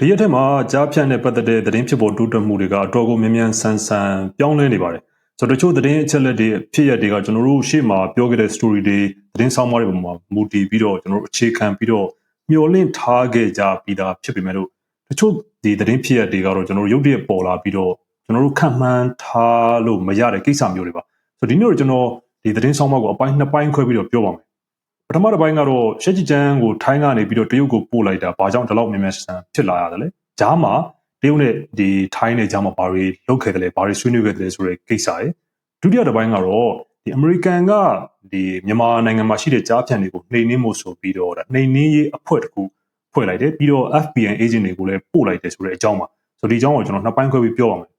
ဒီရက်ထဲမှာကြားဖြန့်နဲ့ပတ်သက်တဲ့သတင်းဖြစ်ပေါ်တိုးတက်မှုတွေကအတော်ကိုမြန်မြန်ဆန်ဆန်ပြောင်းလဲနေပါတယ်။ဆိုတော့တချို့သတင်းအချက်လက်တွေဖြစ်ရက်တွေကကျွန်တော်တို့ရှေ့မှာပြောခဲ့တဲ့ story တွေသတင်းဆောင်မတွေပေါ်မှာမူတည်ပြီးတော့ကျွန်တော်တို့အခြေခံပြီးတော့မျှော်လင့်ထားခဲ့ကြပြီးသားဖြစ်ပေမဲ့လို့တချို့ဒီသတင်းဖြစ်ရက်တွေကတော့ကျွန်တော်တို့ရုပ်တရက်ပေါ်လာပြီးတော့ကျွန်တော်တို့ခံမှန်းထားလို့မရတဲ့ကိစ္စမျိုးတွေပါ။ဆိုတော့ဒီနေ့တော့ကျွန်တော်ဒီသတင်းဆောင်မကိုအပိုင်းနှစ်ပိုင်းခွဲပြီးတော့ပြောပါမယ် ပထမတစ်ပိုင်းကတော့ရှက်ချီချန်ကိုထိုင်းကနေပြီးတော့တရုတ်ကိုပို့လိုက်တာဘာကြောင့်ဒီလောက်မြန်မြန်ဆန်ဖြစ်လာရတယ်လဲဂျားမှာတရုတ်နဲ့ဒီထိုင်းနဲ့ဂျားမှာဘာတွေလုပ်ခဲ့တယ်လဲဘာတွေဆွေးနွေးခဲ့တယ်လဲဆိုတဲ့ကိစ္စရယ်ဒုတိယတစ်ပိုင်းကတော့ဒီအမေရိကန်ကဒီမြန်မာနိုင်ငံမှာရှိတဲ့ကြားဖြန့်တွေကိုနှိမ်နင်းမှုဆိုပြီးတော့နှိမ်နင်းရေးအဖွဲ့တစ်ခုဖွဲ့လိုက်တယ်ပြီးတော့ FBI agent တွေကိုလည်းပို့လိုက်တယ်ဆိုတဲ့အကြောင်းပါဆိုဒီအကြောင်းကိုကျွန်တော်နှစ်ပိုင်းခွဲပြီးပြောပါမယ်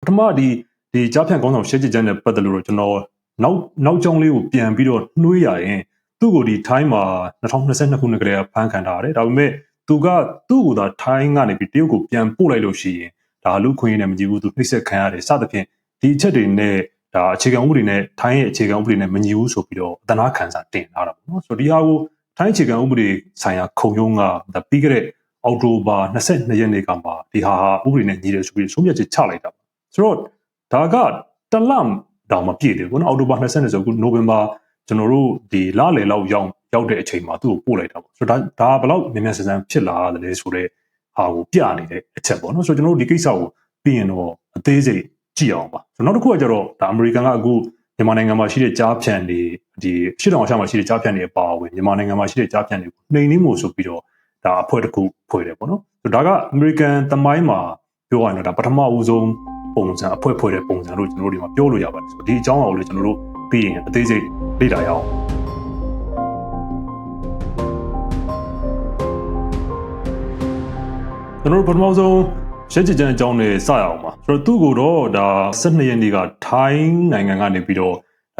ပထမဒီဒီကြားဖြန့်ကောင်းဆောင်ရှက်ချစ်ချန်နဲ့ပတ်သက်လို့ကျွန်တော်နောက်နောက်ကြောင်းလေးကိုပြန်ပြီးတော့နှွှေးရရင် သူ့ကိုဒီထိုင်းမှာ2022ခုနှစ်ကလေးကဖမ်းခံထားရတယ်ဒါပေမဲ့သူကသူ့ကိုသာထိုင်းကနေပြီးတရုတ်ကိုပြန်ပို့လိုက်လို့ရှိရင်ဒါလူခွင့်နဲ့မကြည့်ဘူးသူနှိမ့်ဆက်ခံရတယ်စသဖြင့်ဒီအချက်တွေနဲ့ဒါအခြေခံဥပဒေနဲ့ထိုင်းရဲ့အခြေခံဥပဒေနဲ့မညီဘူးဆိုပြီးတော့အသနာခံစာတင်ထားတာပေါ့နော်ဆိုတော့ဒီဟာကိုထိုင်းအခြေခံဥပဒေဆိုင်ရာခုံရုံးကဒါပြီးခဲ့တဲ့အောက်တိုဘာ22ရက်နေ့ကမှဒီဟာဟာဥပဒေနဲ့ညီတယ်ဆိုပြီးဆုံးဖြတ်ချက်ချလိုက်တာဆိုတော့ဒါကတလမ်တောင်မပြည့်သေးဘူးနော်အောက်တိုဘာ20ဆိုအခုနိုဝင်ဘာ ကျွန်တော်တို့ဒီလလယ်လောက်ရောက်ရောက်တဲ့အချိန်မှာသူ့ကိုပို့လိုက်တာပေါ့ဆိုတော့ဒါဒါဘယ်လောက်မြန်မြန်ဆန်ဆန်ဖြစ်လာတယ်လဲဆိုတော့ဟာကိုပြနေတဲ့အချက်ပေါ့နော်ဆိုတော့ကျွန်တော်တို့ဒီကိစ္စကိုပြီးရင်တော့အသေးစိတ်ကြည့်အောင်ပါဆိုတော့နောက်တစ်ခုကကျတော့ဒါအမေရိကန်ကအခုမြန်မာနိုင်ငံမှာရှိတဲ့ကြားဖြန့်တွေဒီရှစ်တောင်ရှာမှာရှိတဲ့ကြားဖြန့်တွေအပါအဝင်မြန်မာနိုင်ငံမှာရှိတဲ့ကြားဖြန့်တွေနှိမ်နှင်းမှုဆိုပြီးတော့ဒါအဖွဲ့တစ်ခုဖွဲ့တယ်ပေါ့နော်ဆိုတော့ဒါကအမေရိကန်သမိုင်းမှာပြောရရင်တော့ဒါပထမဦးဆုံးပုံစံအဖွဲ့ဖွဲ့တဲ့ပုံစံလို့ကျွန်တော်တို့ဒီမှာပြောလို့ရပါတယ်ဆိုတော့ဒီအကြောင်းအရာကိုလည်းကျွန်တော်တို့ ပြီးရင်အသေးစိတ်လေ့လာရအောင်ကျွန်တော်တို့ပထမဆုံးရှက်ချစ်ချန်အကြောင်းနဲ့စရအောင်ပါဆိုတော့သူ့ကိုတော့ဒါ12ရက်နေ့ကထိုင်းနိုင်ငံကနေပြီးတော့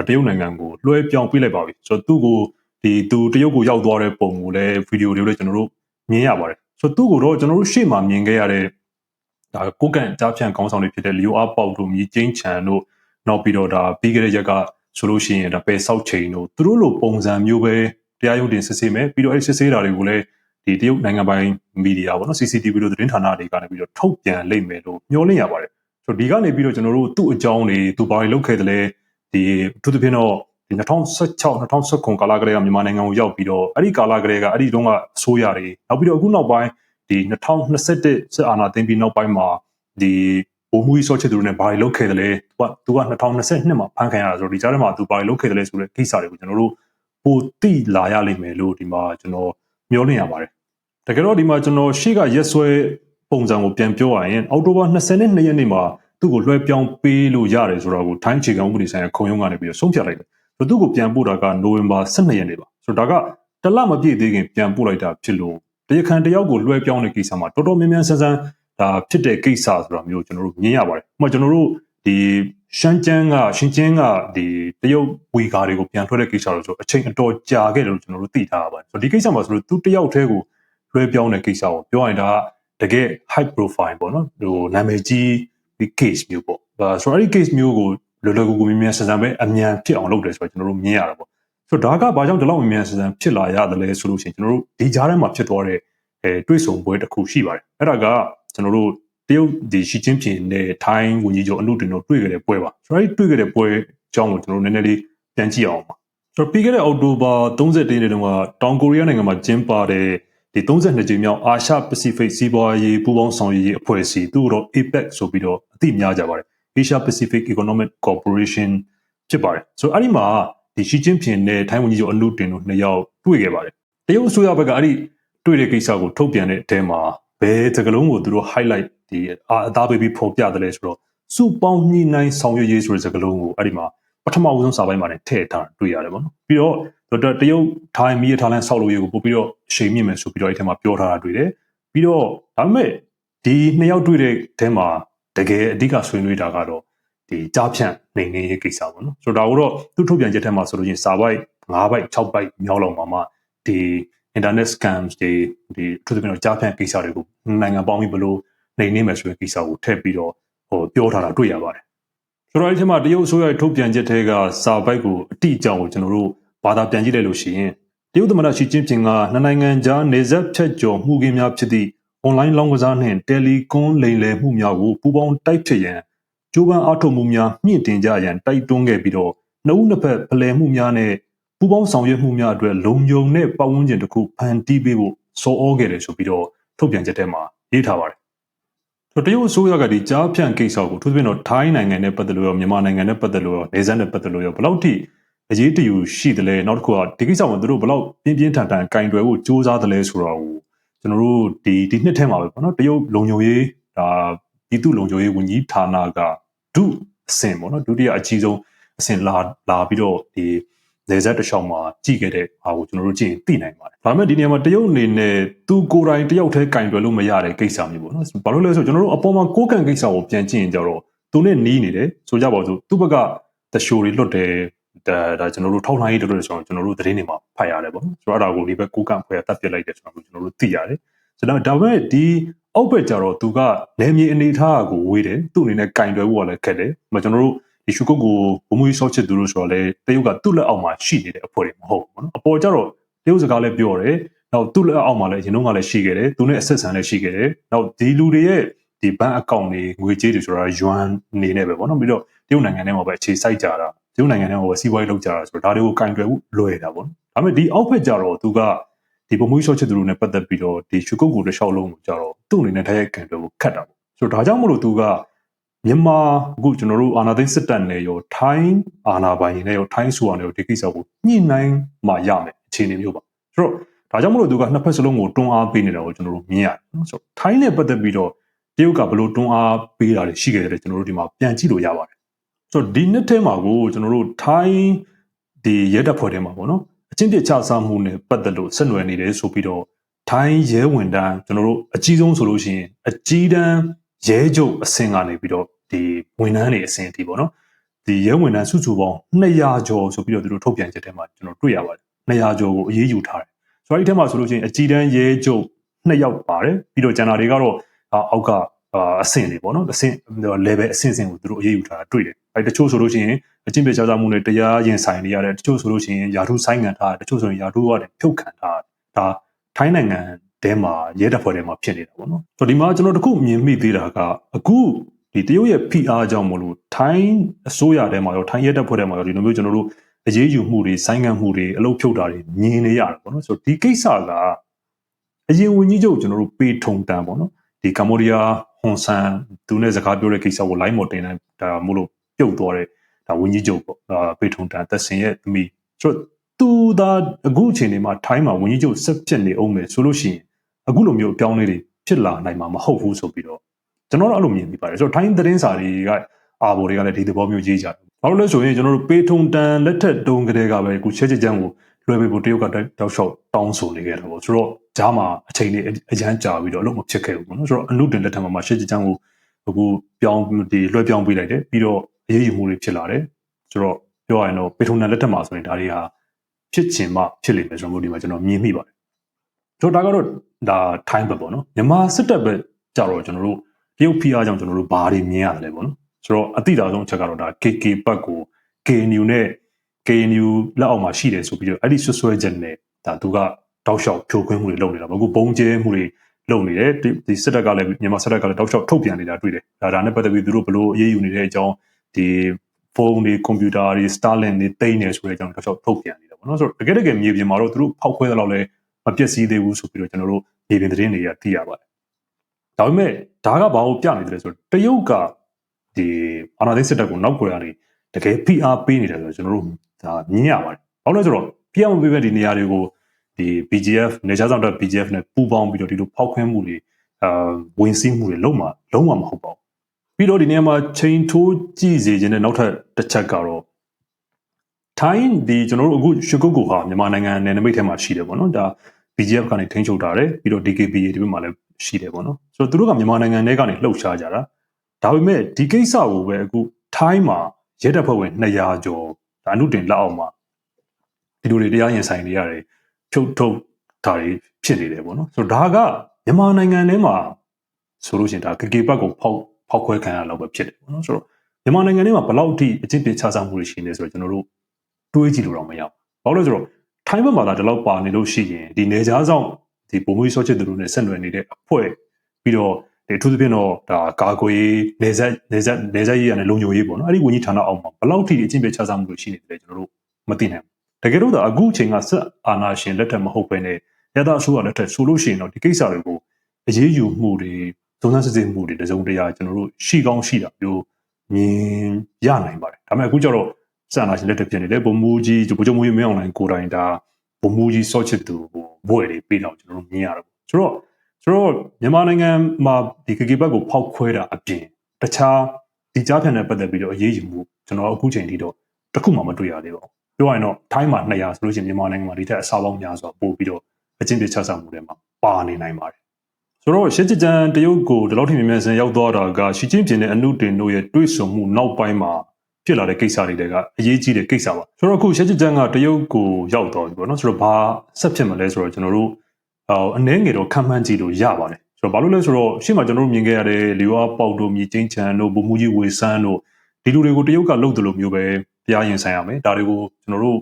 တရုတ်နိုင်ငံကိုလွှဲပြောင်းပေးလိုက်ပါပြီဆိုတော့သူ့ကိုဒီသူတရုတ်ကိုရောက်သွားတဲ့ပုံကိုလည်းဗီဒီယိုတွေလည်းကျွန်တော်တို့မြင်ရပါတယ်ဆိုတော့သူ့ကိုတော့ကျွန်တော်တို့ရှေ့မှာမြင်ခဲ့ရတဲ့ဒါကိုကန်ကြားဖြန့်ကောင်းဆောင်တွေဖြစ်တဲ့လီယိုအားပေါက်တို့မြည်ကျင်းချန်တို့နောက်ပြီးတော့ဒါပြီးခဲ့တဲ့ရက်က ဆိုလို့ရှိရင်ဒါပဲဆောက်ချိန်တို့သူတို့လိုပုံစံမျိုးပဲတရားရုံးတင်စစ်ဆေးမယ်ပြီးတော့အဲ့စစ်ဆေးတာတွေကိုလည်းဒီတရုတ်နိုင်ငံပိုင်မီဒီယာပေါ့နော် CCTV လို့သတင်းဌာနတွေကနေပြီးတော့ထုတ်ပြန်လိုက်မယ်လို့မျှော်လင့်ရပါတယ်ဆိုတော့ဒီကနေပြီးတော့ကျွန်တော်တို့သူ့အကြောင်းတွေသူဘာတွေလုပ်ခဲ့တယ်လဲဒီသူသဖြင့်တော့ဒီ2016 2019ကာလကလေးကမြန်မာနိုင်ငံကိုရောက်ပြီးတော့အဲ့ဒီကာလကလေးကအဲ့ဒီတုန်းကအစိုးရတွေနောက်ပြီးတော့အခုနောက်ပိုင်းဒီ2021စစ်အာဏာသိမ်းပြီးနောက်ပိုင်းမှာဒီ ဘိုးမူကြီးစောချစ်သူတို့နဲ့ဘာတွေလုပ်ခဲ့တယ်လဲသူကသူက2022မှာဖမ်းခံရတာဆိုတော့ဒီကြားထဲမှာသူဘာတွေလုပ်ခဲ့တယ်လဲဆိုတဲ့ကိစ္စတွေကိုကျွန်တော်တို့ပိုတိလာရလိမ့်မယ်လို့ဒီမှာကျွန်တော်မျှော်လင့်ရပါတယ်တကယ်တော့ဒီမှာကျွန်တော်ရှေ့ကရက်ဆွဲပုံစံကိုပြန်ပြောရရင်အောက်တိုဘာ22ရက်နေ့မှာသူ့ကိုလွှဲပြောင်းပေးလို့ရတယ်ဆိုတော့ကိုထိုင်းခြေကံဥပဒေဆိုင်ရာခုံရုံးကနေပြီးတော့ဆုံးဖြတ်လိုက်တယ်ဆိုတော့သူ့ကိုပြန်ပို့တာကနိုဝင်ဘာ12ရက်နေ့ပါဆိုတော့ဒါကတလမပြည့်သေးခင်ပြန်ပို့လိုက်တာဖြစ်လို့တရားခံတယောက်ကိုလွှဲပြောင်းတဲ့ကိစ္စမှာတော်တော်များများဆန်းဆန်း ဒါဖြစ်တဲ့ကိစ္စဆိုတာမျိုးကျွန်တော်တို့မြင်ရပါတယ်။ဥပမာကျွန်တော်တို့ဒီရှမ်းကျန်းကရှင်းကျင်းကဒီတရုတ်ဝီကာတွေကိုပြန်ထွက်တဲ့ကိစ္စလို့ဆိုအချိန်အတော်ကြာခဲ့တယ်လို့ကျွန်တော်တို့သိထားရပါတယ်။ဆိုတော့ဒီကိစ္စမှာဆိုလို့သူတယောက်တည်းကိုလွှဲပြောင်းတဲ့ကိစ္စကိုပြောရင်ဒါတကယ် high profile ပေါ့နော်ဟိုနာမည်ကြီးဒီ case မျိုးပေါ့။ဒါဆိုတော့အဲ့ဒီ case မျိုးကိုလွယ်လွယ်ကူကူမြင်မြန်ဆန်ဆန်ပဲအမြန်ဖြစ်အောင်လုပ်တယ်ဆိုတော့ကျွန်တော်တို့မြင်ရတာပေါ့။ဆိုတော့ဒါကဘာကြောင့်ဒီလောက်မြန်မြန်ဆန်ဆန်ဖြစ်လာရတယ်လဲဆိုလို့ရှိရင်ကျွန်တော်တို့ဒီကြားထဲမှာဖြစ်သွားတဲ့အဲတွေးဆုံပွဲတစ်ခုရှိပါတယ်။အဲ့ဒါက ကျွန်တော်တို့တရုတ်ဒီရှီကျင်းပင်နဲ့ထိုင်းဝန်ကြီးချုပ်အနုတင်တို့တွေ့ခဲ့တဲ့ပွဲပါဆိုတော့တွေ့ခဲ့တဲ့ပွဲအကြောင်းကိုကျွန်တော်တို့နည်းနည်းလေးပြန်ကြည့်အောင်ပါဆိုတော့ပြီးခဲ့တဲ့အောက်တိုဘာ30ရက်နေ့တုန်းကတောင်ကိုရီးယားနိုင်ငံမှာကျင်းပတဲ့ဒီ32ကြိမ်မြောက်အာရှပစိဖိတ်စီးပွားရေးပူးပေါင်းဆောင်ရွက်ရေးအဖွဲ့အစည်းသူတို့ APEC ဆိုပြီးတော့အသိများကြပါတယ် Asia Pacific Economic Cooperation ဖြစ်ပါတယ်ဆိုတော့အဲ့ဒီမှာဒီရှီကျင်းပင်နဲ့ထိုင်းဝန်ကြီးချုပ်အနုတင်တို့နှစ်ယောက်တွေ့ခဲ့ပါတယ်တရုတ်အစိုးရဘက်ကအဲ့ဒီတွေ့တဲ့ကိစ္စကိုထုတ်ပြန်တဲ့အထဲမှာ ဘယ်စကလုံးကိုသူတို့ highlight ဒီအသားပေးပြီးဖော်ပြတယ်လဲဆိုတော့စုပေါင်းညှိနှိုင်းဆောင်ရွက်ရေးဆိုတဲ့စကလုံးကိုအဲ့ဒီမှာပထမဦးဆုံးစာပိုင်းမှာထည့်ထားတွေ့ရတယ်ပေါ့နော်ပြီးတော့တရုတ်ထိုင်းမီးရထားလမ်းဆောက်လုပ်ရေးကိုပို့ပြီးတော့အချိန်မြင့်မယ်ဆိုပြီးတော့အဲ့ထဲမှာပြောထားတာတွေ့တယ်ပြီးတော့ဒါပေမဲ့ဒီနှစ်ယောက်တွေ့တဲ့ထဲမှာတကယ်အဓိကဆွေးနွေးတာကတော့ဒီကြားဖြန့်နေနေရေးကိစ္စပေါ့နော်ဆိုတော့ဒါကိုတော့သူ့ထုတ်ပြန်ချက်ထဲမှာဆိုလို့ချင်းစာပိုက်9ပိုက်6ပိုက်မြောက်လောက်မှာမှဒီ internet scams တွေဒီသူတို့ကတော့ကြားဖြန့်ကိစ္စတွေကိုနိုင်ငံပေါင်းပြီးဘလို့နေနေမယ်ဆိုတဲ့ကိစ္စကိုထည့်ပြီးတော့ဟိုပြောထားတာတွေ့ရပါတယ်ဆိုတော့အဲ့ဒီမှာတရုတ်အစိုးရရဲ့ထုတ်ပြန်ချက်တွေကစာပိုက်ကိုအတိအကျကိုကျွန်တော်တို့ဘာသာပြန်ကြည့်လိုက်လို့ရှိရင်တရုတ်သမ္မတရှီကျင်းပင်ကနှစ်နိုင်ငံကြားနေဆက်ဖြတ်ကျော်မှုခင်းများဖြစ်သည့် online လောင်းကစားနှင့် telecom လိမ်လည်မှုများကိုပူးပေါင်းတိုက်ဖျက်ရန်ကြိုးပမ်းအားထုတ်မှုများမြင့်တင်ကြရန်တိုက်တွန်းခဲ့ပြီးတော့နှစ်ဦးနှစ်ဖက်ဖလှယ်မှုများနဲ့ ပူးပေါင်းဆောင်ရွက်မှုများအတွက်လုံခြုံတဲ့ပတ်ဝန်းကျင်တစ်ခုဖန်တီးပေးဖို့စော်ဩခဲ့တယ်ဆိုပြီးတော့ထုတ်ပြန်ချက်ထဲမှာရေးထားပါတယ်။ဆိုတရုတ်အစိုးရကဒီကြားဖြန့်ကိစ္စကိုသူသဖြင့်တော့ထိုင်းနိုင်ငံနဲ့ပတ်သက်လို့ရောမြန်မာနိုင်ငံနဲ့ပတ်သက်လို့ရောနေဆက်နဲ့ပတ်သက်လို့ရောဘယ်လောက်ထိအရေးတယူရှိတယ်လဲနောက်တစ်ခုကဒီကိစ္စမှာသူတို့ဘယ်လောက်ပြင်းပြင်းထန်ထန်ကင်တွယ်ဖို့စ조사တယ်လဲဆိုတော့ကျွန်တော်တို့ဒီဒီနှစ်ထဲမှာပဲပေါ့နော်တရုတ်လုံခြုံရေးဒါပြည်သူလုံခြုံရေးဝန်ကြီးဌာနကဒုအဆင့်ပေါ့နော်ဒုတိယအကြီးဆုံးအဆင့်လာလာပြီးတော့ဒီ လေဆက်တစ်လျှောက်မှာကြည့်ခဲ့တဲ့ဟာကိုကျွန်တော်တို့ကြည့်ရင်သိနိုင်ပါတယ်။ဒါပေမဲ့ဒီနေရာမှာတရုတ်အနေနဲ့သူကိုယ်တိုင်တယောက်တည်းကင်တွယ်လို့မရတဲ့ကိစ္စမျိုးပေါ့နော်။ဘာလို့လဲဆိုတော့ကျွန်တော်တို့အပေါ်မှာကိုးကန်ကိစ္စကိုပြန်ကြည့်ရင်ကြတော့သူနဲ့နီးနေတယ်ဆိုကြပါစို့သူ့ဘက်ကတရှိုးတွေလွတ်တယ်ဒါဒါကျွန်တော်တို့ထောက်လှမ်းရေးတို့လို့ဆိုတော့ကျွန်တော်တို့သတင်းတွေမှာဖတ်ရတယ်ပေါ့နော်။ဆိုတော့အဲ့ဒါကိုဒီဘက်ကိုးကန်ဖွဲ့တတ်ပြစ်လိုက်တယ်ဆိုတော့ကျွန်တော်တို့သိရတယ်။ဆိုတော့ဒါပေမဲ့ဒီအောက်ဘက်ကျတော့သူကနယ်မြေအနေထားကိုဝေးတယ်သူ့အနေနဲ့ကင်တွယ်ဖို့ကလည်းခက်တယ်။မကျွန်တော်တို့ ဒီရှုကုတ်ကိုဘုံမွေးဆော့ချစ်သူလို့ဆိုတော့လေတရုတ်ကသူ့လက်အောက်မှာရှိနေတဲ့အဖွဲ့တွေမဟုတ်ဘူးနော်အပေါ်ကျတော့တရုတ်စကားလည်းပြောတယ်နောက်သူ့လက်အောက်မှာလည်းအရင်တုန်းကလည်းရှိခဲ့တယ်သူနဲ့အဆက်ဆံလည်းရှိခဲ့တယ်နောက်ဒီလူတွေရဲ့ဒီဘဏ်အကောင့်တွေငွေကြေးတွေဆိုတာယွမ်နေနဲ့ပဲပေါ့နော်ပြီးတော့တရုတ်နိုင်ငံထဲမှာပဲအခြေစိုက်ကြတာတရုတ်နိုင်ငံထဲမှာပဲစီးပွားရေးလုပ်ကြတာဆိုတော့ဒါတွေကိုကင်တွယ်ဖို့လွယ်တာပေါ့နော်ဒါပေမဲ့ဒီအောက်ဖက်ကျတော့သူကဒီပုံမှုရှော့ချစ်သူတို့နဲ့ပတ်သက်ပြီးတော့ဒီရှုကုတ်ကိုတစ်လျှောက်လုံးကိုကြတော့သူ့အနေနဲ့တိုက်ရိုက်ကန်တွယ်ဖို့ခက်တာပေါ့ဆိုတော့ဒါကြောင့်မလို့သူက မြန်မာအခုကျွန်တော်တို့အာနာသိန်းစစ်တပ်နဲ့ရောထိုင်းအာနာပိုင်နဲ့ရောထိုင်းဆိုအောင်ရောဒီကိစ္စကိုညှိနှိုင်းမှရမယ်အခြေအနေမျိုးပါဆိုတော့ဒါကြောင့်မလို့သူကနှစ်ဖက်စလုံးကိုတွန်းအားပေးနေတာကိုကျွန်တော်တို့မြင်ရတယ်နော်ဆိုတော့ထိုင်းနဲ့ပတ်သက်ပြီးတော့တရုတ်ကဘယ်လိုတွန်းအားပေးတာတွေရှိခဲ့တယ်ကျွန်တော်တို့ဒီမှာပြန်ကြည့်လို့ရပါတယ်ဆိုတော့ဒီနှစ်ထဲမှာကိုကျွန်တော်တို့ထိုင်းဒီရဲတပ်ဖွဲ့ထဲမှာပေါ့နော်အချင်းပြချစားမှုနဲ့ပတ်သက်လို့ဆက်နွယ်နေတယ်ဆိုပြီးတော့ထိုင်းရဲဝန်တန်းကျွန်တော်တို့အကြီးဆုံးဆိုလို့ရှိရင်အကြီးတန်း ရဲချုပ်အဆင့်ကနေပြီးတော့ဒီဝန်ထမ်းတွေအဆင့်အထိပေါ့နော်ဒီရဲဝန်ထမ်းစုစုပေါင်း200ကျော်ဆိုပြီးတော့သူတို့ထုတ်ပြန်ချက်ထဲမှာကျွန်တော်တွေ့ရပါတယ်200ကျော်ကိုအရေးယူထားတယ်ဆိုတော့ဒီထဲမှာဆိုလို့ရှိရင်အကြီးတန်းရဲချုပ်2ယောက်ပါတယ်ပြီးတော့ကျန်တာတွေကတော့အောက်ကအဆင့်တွေပေါ့နော်အဆင့် level အဆင့်ဆင့်ကိုသူတို့အရေးယူထားတာတွေ့တယ်အဲတချို့ဆိုလို့ရှိရင်အချင်းပြချကြမှုနဲ့တရားရင်ဆိုင်နေရတယ်တချို့ဆိုလို့ရှိရင်ယာထုဆိုင်ငံထားတချို့ဆိုရင်ယာထုကနေဖြုတ်ခံထားဒါထိုင်းနိုင်ငံ တဲမှာရဲတပ်ဖွဲ့ထဲမှာဖြစ်နေတာပေါ့နော်ဆိုတော့ဒီမှာကျွန်တော်တခုမြင်မိသေးတာကအခုဒီတရုတ်ရဲ့ဖိအားကြောင့်မလို့ထိုင်းအစိုးရထဲမှာရောထိုင်းရဲတပ်ဖွဲ့ထဲမှာရောဒီလိုမျိုးကျွန်တော်တို့အရေးယူမှုတွေဆိုင်းငံ့မှုတွေအလုပ်ဖြုတ်တာတွေမြင်နေရတယ်ပေါ့နော်ဆိုတော့ဒီကိစ္စကအရင်ဝန်ကြီးချုပ်ကျွန်တော်တို့ပေထုံတန်ပေါ့နော်ဒီကမ္ဘောဒီးယားဟွန်ဆန်သူနဲ့စကားပြောတဲ့ကိစ္စကို line မော်တင်တာမို့လို့ပြုတ်သွားတဲ့ဒါဝန်ကြီးချုပ်ပေါ့ပေထုံတန်သက်စင်ရဲ့သမီးဆိုတော့သူသာအခုအချိန်ဒီမှာထိုင်းမှာဝန်ကြီးချုပ်ဆက်ဖြစ်နေအောင်မယ်ဆိုလို့ရှိရင် အခုလိုမျိုးအပြောင်းလဲတွေဖြစ်လာနိုင်မှာမဟုတ်ဘူးဆိုပြီးတော့ကျွန်တော်တို့အဲ့လိုမြင်မိပါတယ်ဆိုတော့ထိုင်းသတင်းစာတွေကအာဘော်တွေကလည်းဒီသဘောမျိုးရေးကြတယ်ဘာလို့လဲဆိုရင်ကျွန်တော်တို့ပေထုံတန်လက်ထက်တုံးကလေးကပဲအခုချက်ချက်ချမ်းကိုလွှဲပေးဖို့တရုတ်ကတောက်လျှောက်တောင်းဆိုနေခဲ့တယ်ပေါ့ဆိုတော့ဂျားမှာအချိန်လေးအရန်ကြာပြီးတော့အလုပ်မဖြစ်ခဲ့ဘူးပေါ့နော်ဆိုတော့အနုတင်လက်ထက်မှာချက်ချက်ချမ်းကိုအခုပြောင်းဒီလွှဲပြောင်းပေးလိုက်တယ်ပြီးတော့အရေးယူမှုတွေဖြစ်လာတယ်ဆိုတော့ပြောရရင်တော့ပေထုံတန်လက်ထက်မှာဆိုရင်ဒါတွေဟာဖြစ်ချင်မှဖြစ်လိမ့်မယ်ကျွန်တော်တို့ဒီမှာကျွန်တော်မြင်မိပါတယ် ဆိုတော့ဒါကတော့ဒါ time ပဲပေါ့နော်မြန်မာစစ်တပ်ပဲကြတော့ကျွန်တော်တို့တရုတ်ဖိအားကြောင့်ကျွန်တော်တို့ဘာတွေမြင်ရတယ်လဲပေါ့နော်ဆိုတော့အတိအကျဆုံးအချက်ကတော့ဒါ KK ပတ်ကို KNU နဲ့ KNU လက်အောက်မှာရှိတယ်ဆိုပြီးတော့အဲ့ဒီဆွဆွဲချက်နဲ့ဒါသူကတောက်လျှောက်ဖြိုခွင်းမှုတွေလုပ်နေတာပေါ့အခုပုံကျဲမှုတွေလုပ်နေတယ်ဒီစစ်တပ်ကလည်းမြန်မာစစ်တပ်ကလည်းတောက်လျှောက်ထုတ်ပြန်နေတာတွေ့တယ်ဒါဒါနဲ့ပတ်သက်ပြီးသူတို့ဘလို့အရေးယူနေတဲ့အကြောင်းဒီဖုန်းတွေကွန်ပျူတာတွေ Starlink တွေတိမ့်နေဆိုတဲ့အကြောင်းတောက်လျှောက်ထုတ်ပြန်နေတာပေါ့နော်ဆိုတော့တကယ်တကယ်မြေပြင်မှာတော့သူတို့ဖောက်ခွဲတော့လည်း မပျက်စီးသေးဘူးဆိုပြီးတော့ကျွန်တော်တို့မြေပြင်သတင်းတွေကသိရပါတယ်ဒါပေမဲ့ဒါကဘာလို့ပြနေတယ်ဆိုတော့တရုတ်ကဒီအာဏာသိမ်းစစ်တပ်ကိုနောက်ွယ်ရနေတကယ် PR ပေးနေတယ်ဆိုတော့ကျွန်တော်တို့ဒါမြင်ရပါတယ်။ဘာလို့လဲဆိုတော့ PR မပေးမဲ့ဒီနေရာတွေကိုဒီ BGF နေချဆောင်တဲ့ BGF နဲ့ပူးပေါင်းပြီးတော့ဒီလိုဖောက်ခွင်းမှုတွေအာဝင်စီးမှုတွေလုံးဝလုံးဝမဟုတ်ပါဘူး။ပြီးတော့ဒီနေရာမှာချိန်ထိုးကြည့်စေခြင်းနဲ့နောက်ထပ်တစ်ချက်ကတော့ ထိုင်းဒီကျွန်တော်တို့အခုရှုကုတ်ကိုဟာမြန်မာနိုင်ငံနယ်နိမိတ်ထဲမှာရှိတယ်ပေါ့နော်ဒါ BGF ကနေထိန်းချုပ်ထားတယ်ပြီးတော့ DKBA ဒီဘက်မှာလည်းရှိတယ်ပေါ့နော်ဆိုတော့သူတို့ကမြန်မာနိုင်ငံထဲကနေလှုပ်ရှားကြတာဒါပေမဲ့ဒီကိစ္စကိုပဲအခုထိုင်းမှာရဲတပ်ဖွဲ့ဝင်200ကျော်ဒါအမှုတင်လက်အောက်မှာဒီလိုတွေတရားရင်ဆိုင်နေရတယ်ဖြုတ်ထုတ်တာတွေဖြစ်နေတယ်ပေါ့နော်ဆိုတော့ဒါကမြန်မာနိုင်ငံထဲမှာဆိုလို့ရှိရင်ဒါကေကေဘတ်ကိုဖောက်ဖောက်ခွဲခံရလောက်ပဲဖြစ်တယ်ပေါ့နော်ဆိုတော့မြန်မာနိုင်ငံထဲမှာဘယ်လောက်အထိအကျင့်ပြချစားမှုတွေရှိနေဆိုတော့ကျွန်တော်တို့ တွေးကြည့်လို့တော့မရဘူးဘာလို့လဲဆိုတော့ထိုင်းဘက်မှာဒါဒီလောက်ပါနေလို့ရှိရင်ဒီနေကြားဆောင်ဒီပုံမွေးဆော့ချစ်သူတို့နဲ့ဆက်နွယ်နေတဲ့အဖွဲ့ပြီးတော့ဒီအထူးသဖြင့်တော့ဒါကာကွယ်နေဆက်နေဆက်နေဆက်ရေးရတဲ့လုံခြုံရေးပေါ့နော်အဲ့ဒီဝန်ကြီးဌာနအောက်မှာဘယ်လောက်ထိအချင်းပြချစားမှုတွေရှိနေတယ်ကျွန်တော်တို့မသိနိုင်ဘူးတကယ်လို့ဒါအခုအချိန်ကဆက်အာဏာရှင်လက်ထက်မဟုတ်ဘဲနဲ့ရသအစိုးရလက်ထက်ဆိုလို့ရှိရင်တော့ဒီကိစ္စတွေကိုအရေးယူမှုတွေသုံးသပ်စစ်ဆေးမှုတွေတစုံတရာကျွန်တော်တို့ရှိကောင်းရှိတာမျိုးမြင်ရနိုင်ပါတယ်ဒါပေမဲ့အခုကျတော့ စံနာရှင်လက်ထက်ဖြစ်နေတယ်ဗိုလ်မှူးကြီးဗိုလ်ချုပ်မူကြီးမင်းအောင်လှိုင်ကိုယ်တိုင်ဒါဗိုလ်မှူးကြီးစောချစ်သူကိုဘွဲ့တွေပြီးတော့ကျွန်တော်တို့မြင်ရတယ်ဆိုတော့ဆိုတော့မြန်မာနိုင်ငံမှာဒီကကီဘက်ကိုဖောက်ခွဲတာအပြင်တခြားဒီကြားဖြတ်နဲ့ပတ်သက်ပြီးတော့အရေးယူမှုကျွန်တော်အခုချိန်ထိတော့တခုမှမတွေ့ရသေးပါဘူးပြောရရင်တော့ထိုင်းမှာ200ဆိုလို့ရှိရင်မြန်မာနိုင်ငံမှာဒီထက်အစားပေါင်းများစွာပို့ပြီးတော့အချင်းပြချဆောင်မှုတွေမှာပါနေနိုင်ပါတယ်ဆိုတော့ရှစ်ချကြံတရုတ်ကိုဒီလောက်ထိမြင်မြန်ဆန်ရောက်သွားတာကရှီချင်းပြင်းတဲ့အနုတင်တို့ရဲ့တွေးဆုံမှုနောက်ပိုင်းမှာ ဖြစ်လာတဲ့ကိစ္စတွေတွေကအရေးကြီးတဲ့ကိစ္စပါဆိုတော့အခုရှစ်ချကြံကတရုတ်ကိုရောက်သွားပြီပေါ့နော်ဆိုတော့ဘာဆက်ဖြစ်မလဲဆိုတော့ကျွန်တော်တို့အနည်းငယ်တော့ခံမှန်းကြည့်လို့ရပါတယ်ဆိုတော့ဘာလို့လဲဆိုတော့ရှေ့မှာကျွန်တော်တို့မြင်ခဲ့ရတဲ့လီဝါပေါက်တို့မြေချင်းချန်တို့ဘုံမူကြီးဝေဆန်းတို့ဒီလူတွေကိုတရုတ်ကလှုပ်တယ်လို့မျိုးပဲတရားရင်ဆိုင်ရမယ်ဒါတွေကိုကျွန်တော်တို့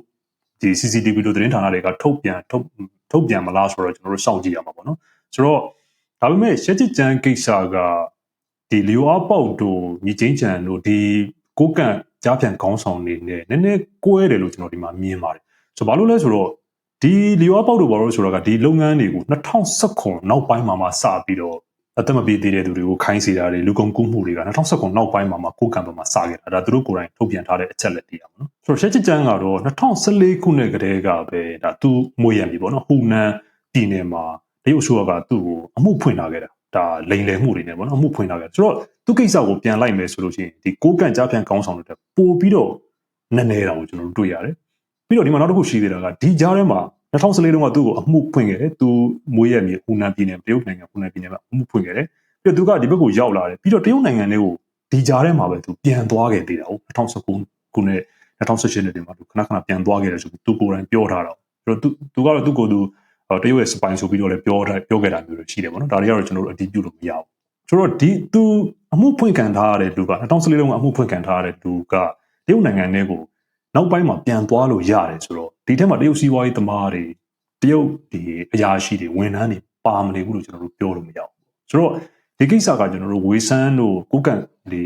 ဒီ CCTV တို့သတင်းဌာနတွေကထုတ်ပြန်ထုတ်ထုတ်ပြန်မလားဆိုတော့ကျွန်တော်တို့စောင့်ကြည့်ရမှာပေါ့နော်ဆိုတော့ဒါပေမဲ့ရှက်ချစ်ချန်ကိစ္စကဒီလီဝါပေါက်တို့မြေချင်းချန်တို့ဒီကိုကန့် ကြားပြန်ခေါင်းဆောင်နေနဲ့နည်းနည်းကွဲတယ်လို့ကျွန်တော်ဒီမှာမြင်ပါတယ်ဆိုတော့ဘာလို့လဲဆိုတော့ဒီလီဝါပေါက်တို့ဘာလို့ဆိုတော့ကဒီလုပ်ငန်းတွေကို2019နောက်ပိုင်းမှာမှစပြီးတော့အသက်မပြေသေးတဲ့သူတွေကိုခိုင်းစေတာတွေလူကုန်ကူးမှုတွေက2019နောက်ပိုင်းမှာမှကိုကံပေါ်မှာစခဲ့တာဒါသူတို့ကိုယ်တိုင်ထုတ်ပြန်ထားတဲ့အချက်လက်တွေอ่ะနော်ဆိုတော့ရှက်ချစ်ကျန်းကတော့2014ခုနှစ်ကတည်းကပဲဒါသူမွေးရပြီပေါ့နော်ဟူနန်ပြည်နယ်မှာတရုတ်ဆိုကသူ့ကိုအမှုဖွင့်လာခဲ့တာ ဒါလိန်လည်မှုတွေနဲ့ပေါ့နော်အမှုဖွင့်လာခဲ့ဆိုတော့သူကိစ္စကိုပြန်လိုက်မယ်ဆိုလို့ရှိရင်ဒီကိုကန့်ကြားပြန်ကောင်းဆောင်တွေပို့ပြီးတော့နည်းနည်းတောင်ကျွန်တော်တို့တွေ့ရတယ်ပြီးတော့ဒီမှာနောက်တစ်ခုရှိသေးတာကဒီကြားထဲမှာ2014တုန်းကသူ့ကိုအမှုဖွင့်ခဲ့တယ်သူမွေးရမြေဟူနန်ပြည်နယ်တရုတ်နိုင်ငံဟူနန်ပြည်နယ်မှာအမှုဖွင့်ခဲ့တယ်ပြီးတော့သူကဒီဘက်ကိုရောက်လာတယ်ပြီးတော့တရုတ်နိုင်ငံတွေကိုဒီကြားထဲမှာပဲသူပြန်သွားခဲ့သေးတာဟုတ်2019ခုနှစ်2018နှစ်တွေမှာသူခဏခဏပြန်သွားခဲ့တယ်ဆိုပြီးသူကိုယ်တိုင်ပြောထားတာပြီးတော့သူသူကတော့သူ့ကိုယ်သူ တရုတ်ရဲ့စပိုင်ဆိုပြီးတော့လည်းပြောထားပြောခဲ့တာမျိုးတွေရှိတယ်ပေါ့နော်ဒါတွေကတော့ကျွန်တော်တို့အတည်ပြုလို့မရဘူးဆိုတော့ဒီသူအမှုဖွင့်ခံထားရတဲ့လူက2014တုန်းကအမှုဖွင့်ခံထားရတဲ့လူကတရုတ်နိုင်ငံတွေကိုနောက်ပိုင်းမှာပြန်သွားလို့ရတယ်ဆိုတော့ဒီထက်မှာတရုတ်စီးပွားရေးသမားတွေတရုတ်ဒီအရာရှိတွေဝန်ထမ်းတွေပါမနေဘူးလို့ကျွန်တော်တို့ပြောလို့မရဘူးဆိုတော့ဒီကိစ္စကကျွန်တော်တို့ဝေဆန်းတို့ကိုကန်ဒီ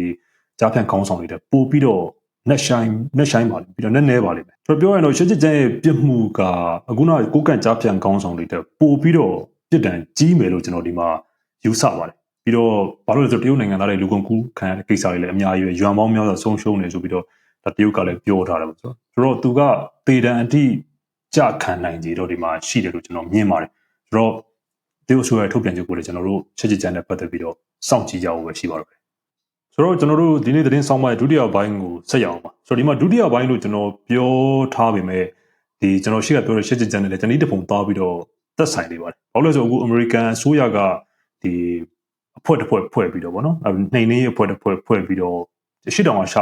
ကြားဖြန့်ခေါင်းဆောင်တွေတဲ့ပို့ပြီးတော့ နက်ရှိုင်းနက်ရှိုင်းပါလိမ့်ပြီးတော့နည်းနည်းပါလိမ့်မယ်ကျွန်တော်ပြောရရင်တော့ရှစ်ချစ်ကျန်းရဲ့ပြစ်မှုကအခုနကိုကန်ကြားဖြန့်ခေါင်းဆောင်တွေတဲ့ပို့ပြီးတော့ပြစ်ဒဏ်ကြီးမယ်လို့ကျွန်တော်ဒီမှာယူဆပါတယ်ပြီးတော့ဘာလို့လဲဆိုတော့တရုတ်နိုင်ငံသားတွေလူကုန်ကူးခံရတဲ့ကိစ္စတွေလည်းအများကြီးပဲရွံပေါင်းများစွာဆုံးရှုံးနေဆိုပြီးတော့ဒါတရုတ်ကလည်းပြောထားတယ်ပေါ့ဆိုတော့သူကပေဒံအထိကြခံနိုင်ကြတော့ဒီမှာရှိတယ်လို့ကျွန်တော်မြင်ပါတယ်ဆိုတော့တရုတ်ဆိုရထုတ်ပြန်ချက်ကိုလည်းကျွန်တော်တို့ချက်ချစ်ကြမ်းနဲ့ပတ်သက်ပြီးတော့စောင့်ကြည့်ကြဖို့ပဲရှိပါတော့တယ် ဆိုတော့ကျွန်တော်တို့ဒီနေ့သတင်းဆောင်မရဲ့ဒုတိယပိုင်းကိုဆက်ရအောင်ပါဆိုတော့ဒီမှာဒုတိယပိုင်းလို့ကျွန်တော်ပြောထားပေမဲ့ဒီကျွန်တော်ရှိကပြောတဲ့ချက်ချစ်ကြမ်းနဲ့လည်းတနည်းတစ်ပုံသွားပြီးတော့သက်ဆိုင်နေပါတယ်ဘာလို့လဲဆိုတော့အခုအမေရိကန်အစိုးရကဒီအဖွဲ့တစ်ဖွဲ့ဖွဲ့ပြီးတော့ဗောနော်နှိမ်နှင်းအဖွဲ့တစ်ဖွဲ့ဖွဲ့ပြီးတော့ရှစ်တောင်အရှ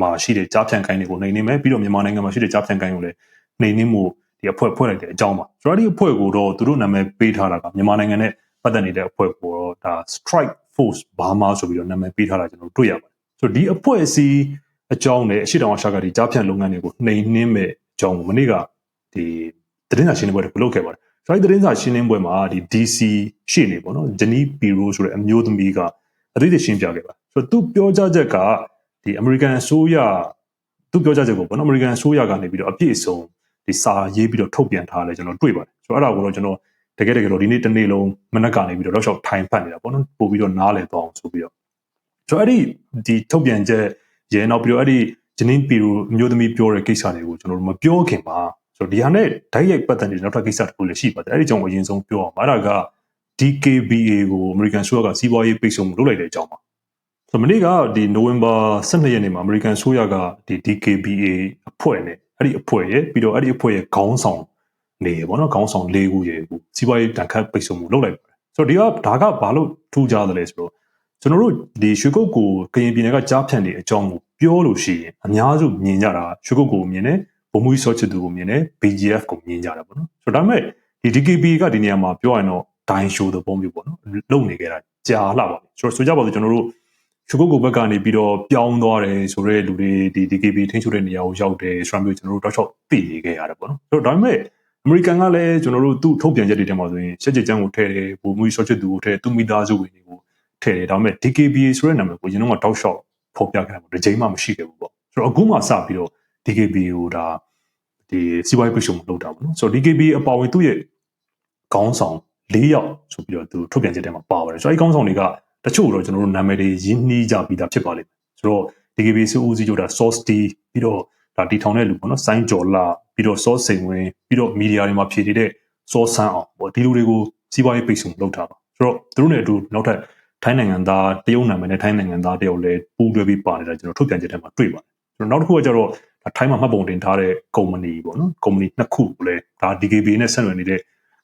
မှာရှိတဲ့ကြားဖြန့်ကိုင်းတွေကိုနှိမ်နှင်းမယ်ပြီးတော့မြန်မာနိုင်ငံမှာရှိတဲ့ကြားဖြန့်ကိုင်းကိုလည်းနှိမ်နှင်းမှုဒီအဖွဲ့ဖွဲ့လိုက်တဲ့အကြောင်းပါဆိုတော့ဒီအဖွဲ့ကိုတော့သူတို့နာမည်ပေးထားတာကမြန်မာနိုင်ငံနဲ့ပတ်သက်နေတဲ့အဖွဲ့ကိုတော့ဒါ Strike Force Burma ဆိုပြီးတော့နာမည်ပေးထားတာကျွန်တော်တွေ့ရပါတယ်ဆိုတော့ဒီအဖွဲ့အစည်းအကြောင်းနဲ့အရှိတောင်အရှကဒီကြားဖြန့်လုပ်ငန်းတွေကိုနှိမ်နှင်းမဲ့အကြောင်းကိုမနေ့ကဒီသတင်းစာရှင်းလင်းပွဲတွေလုပ်ခဲ့ပါတယ်ဆိုတော့သတင်းစာရှင်းလင်းပွဲမှာဒီ DC ရှေ့နေပေါ့နော်ဂျနီပီရိုဆိုတဲ့အမျိုးသမီးကအသေးသေးရှင်းပြခဲ့ပါဆိုတော့သူပြောကြားချက်ကဒီ American အစိုးရသူပြောကြားချက်ကိုပေါ့နော် American အစိုးရကနေပြီးတော့အပြည့်အစုံဒီစာရေးပြီးတော့ထုတ်ပြန်ထားလဲကျွန်တော်တွေ့ပါတယ်ဆိုတော့အဲ့ဒါကိုတော့ကျွန်တော် တကယ်တကယ်တော့ဒီနေ့တစ်နေ့လုံးမနက်ကနေပြီးတော့တော့ရှောက်ထိုင်ဖတ်နေတာပေါ့နော်ပို့ပြီးတော့နားလည်သွားအောင်ဆိုပြီးတော့ဆိုတော့အဲ့ဒီဒီထုတ်ပြန်ချက်ရဲနောက်ပြီးတော့အဲ့ဒီဂျနင်းပီရိုမျိုးသမီးပြောတဲ့ကိစ္စတွေကိုကျွန်တော်တို့မပြောခင်ပါဆိုတော့ဒီဟာနဲ့ဓာတ်ရိုက်ပတ်သက်နေတဲ့နောက်ထပ်ကိစ္စတစ်ခုလည်းရှိပါတယ်အဲ့ဒီကြောင့်အရင်ဆုံးပြောအောင်အဲ့ဒါက DKBA ကို American ဆိုကစီးပွားရေးပိတ်ဆို့မှုလုပ်လိုက်တဲ့အကြောင်းပါဆိုတော့မနေ့ကဒီနိုဝင်ဘာ12ရက်နေ့မှာ American ဆိုရကဒီ DKBA အဖွဲ့နဲ့အဲ့ဒီအဖွဲ့ရဲ့ပြီးတော့အဲ့ဒီအဖွဲ့ရဲ့ခေါင်းဆောင် နေရပေါ့နော်ခေါင်းဆောင်၄ခုရဲ့ခုစီးပွားရေးတန်ခတ်ပိတ်ဆို့မှုလုပ်လိုက်ပါတယ်ဆိုတော့ဒီကဒါကဘာလို့ထူးခြားတယ်လဲဆိုတော့ကျွန်တော်တို့ဒီရွှေကုတ်ကိုကရင်ပြည်နယ်ကကြားဖြန့်နေအကြောင်းကိုပြောလို့ရှိရင်အများစုမြင်ကြတာရွှေကုတ်ကိုမြင်တယ်ဗိုလ်မှူးစောချစ်သူကိုမြင်တယ် BGF ကိုမြင်ကြတာပေါ့နော်ဆိုတော့ဒါပေမဲ့ဒီ DKB ကဒီနေရာမှာပြောရရင်တော့ဒိုင်းရှိုးတဲ့ပုံမျိုးပေါ့နော်လုံနေကြတာကြာလာပါပြီဆိုတော့ဆိုကြပါစို့ကျွန်တော်တို့ရှုကုတ်ကိုဘက်ကနေပြီးတော့ပြောင်းသွားတယ်ဆိုတော့လူတွေဒီ DKB ထိန်းချုပ်တဲ့နေရာကိုရောက်တယ်ဆိုတာမျိုးကျွန်တော်တို့တောက်ချောက်သိနေခဲ့ရတယ်ပေါ့နော်ဆိုတော့ဒါပေမဲ့ အမေရိကန်ကလည်းကျွန်တော်တို့သူ့ထုတ်ပြန်ချက်တွေထဲမှာဆိုရင်ရှက်ချစ်ချမ်းကိုထည့်တယ်ဘူမူရှော့ချစ်သူကိုထည့်သူမိသားစုဝင်တွေကိုထည့်တယ်ဒါပေမဲ့ DKBA ဆိုတဲ့နာမည်ကိုကျွန်တော်ကတောက်လျှောက်ဖော်ပြခဲ့တာပေါ့ဒီချိန်မှမရှိခဲ့ဘူးပေါ့ဆိုတော့အခုမှစပြီးတော့ DKBA ကိုဒါဒီစီးပွားရေးပိတ်ဆို့မှုလုပ်တာပေါ့နော်ဆိုတော့ DKBA အပေါ်ဝင်သူ့ရဲ့ခေါင်းဆောင်၄ယောက်ဆိုပြီးတော့သူထုတ်ပြန်ချက်ထဲမှာပါပါတယ်ဆိုတော့အဲဒီခေါင်းဆောင်တွေကတချို့တော့ကျွန်တော်တို့နာမည်တွေရင်းနှီးကြပြီးသားဖြစ်ပါလိမ့်မယ်ဆိုတော့ DKB စုဦးစီးချုပ်တာ source D ပြီးတော့ ဒါတီထောင်တဲ့လူပေါ့နော်စိုင်းကျော်လာပြီးတော့ source စိန်ဝင်ပြီးတော့ media တွေမှာဖြည့်နေတဲ့ source ဆန်းအောင်ပေါ့ဒီလူတွေကိုစီးပွားရေးပိတ်ဆို့လုပ်ထားပါဆိုတော့သူတို့နဲ့အတူနောက်ထပ်ထိုင်းနိုင်ငံသားတရုတ်နာမည်နဲ့ထိုင်းနိုင်ငံသားတယောက်လည်းပူးတွဲပြီးပါနေတာကျွန်တော်ထုတ်ပြန်ချက်ထဲမှာတွေ့ပါတယ်ကျွန်တော်နောက်တစ်ခုကကျတော့ထိုင်းမှာမှတ်ပုံတင်ထားတဲ့ company ပေါ့နော် company နှစ်ခုကိုလည်းဒါ DKB နဲ့ဆက်နွယ်နေတဲ့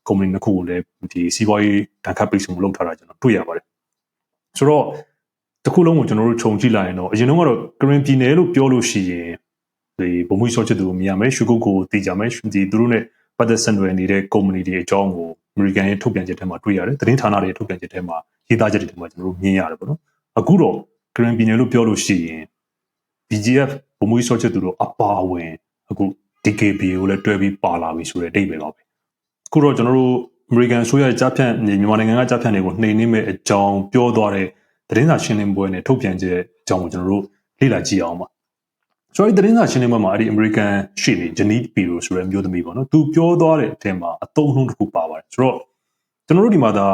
company နှစ်ခုကိုလည်းဒီစီးပွားရေးတန်ခတ်ပိတ်ဆို့လုပ်ထားတာကျွန်တော်တွေ့ရပါတယ်ဆိုတော့တခုလုံးကိုကျွန်တော်တို့ခြုံကြည့်လိုက်ရင်တော့အရင်တုန်းကတော့ကရင်ပြည်နယ်လို့ပြောလို့ရှိရင် ဒီဘုံမှုရှော့ချစ်သူကိုမြင်ရမယ်ရှုကုတ်ကိုသိကြမယ်ဒီသူတို့နဲ့ပတ်သက်ဆက်နွယ်နေတဲ့ company တွေအကြောင်းကို American ရဲ့ထုတ်ပြန်ချက်ထဲမှာတွေ့ရတယ်သတင်းဌာနတွေထုတ်ပြန်ချက်ထဲမှာရေးသားချက်တွေထဲမှာကျွန်တော်တို့မြင်ရတယ်ပေါ့နော်အခုတော့ကရင်ပြည်နယ်လို့ပြောလို့ရှိရင် BGF ဘုံမှုရှော့ချစ်သူတို့အပါအဝင်အခု DKB ကိုလည်းတွဲပြီးပါလာပြီဆိုတဲ့အဓိပ္ပာယ်ပါပဲအခုတော့ကျွန်တော်တို့ American ဆိုရကြားဖြန့်မြန်မာနိုင်ငံကကြားဖြန့်တွေကိုနှိမ်နှင်းမဲ့အကြောင်းပြောသွားတဲ့သတင်းစာရှင်းလင်းပွဲနဲ့ထုတ်ပြန်ချက်အကြောင်းကိုကျွန်တော်တို့လေ့လာကြည့်အောင်ပါ ဆိုတော့သတင်းစာရှင်းလင်းပွဲမှာအဲ့ဒီ American ရှေ့နေ Janine Pirro ဆိုတဲ့မျိုးသမီးပေါ့နော်သူပြောသွားတဲ့အထက်မှာအတုံးနှုံးတစ်ခုပါပါတယ်ဆိုတော့ကျွန်တော်တို့ဒီမှာဒါ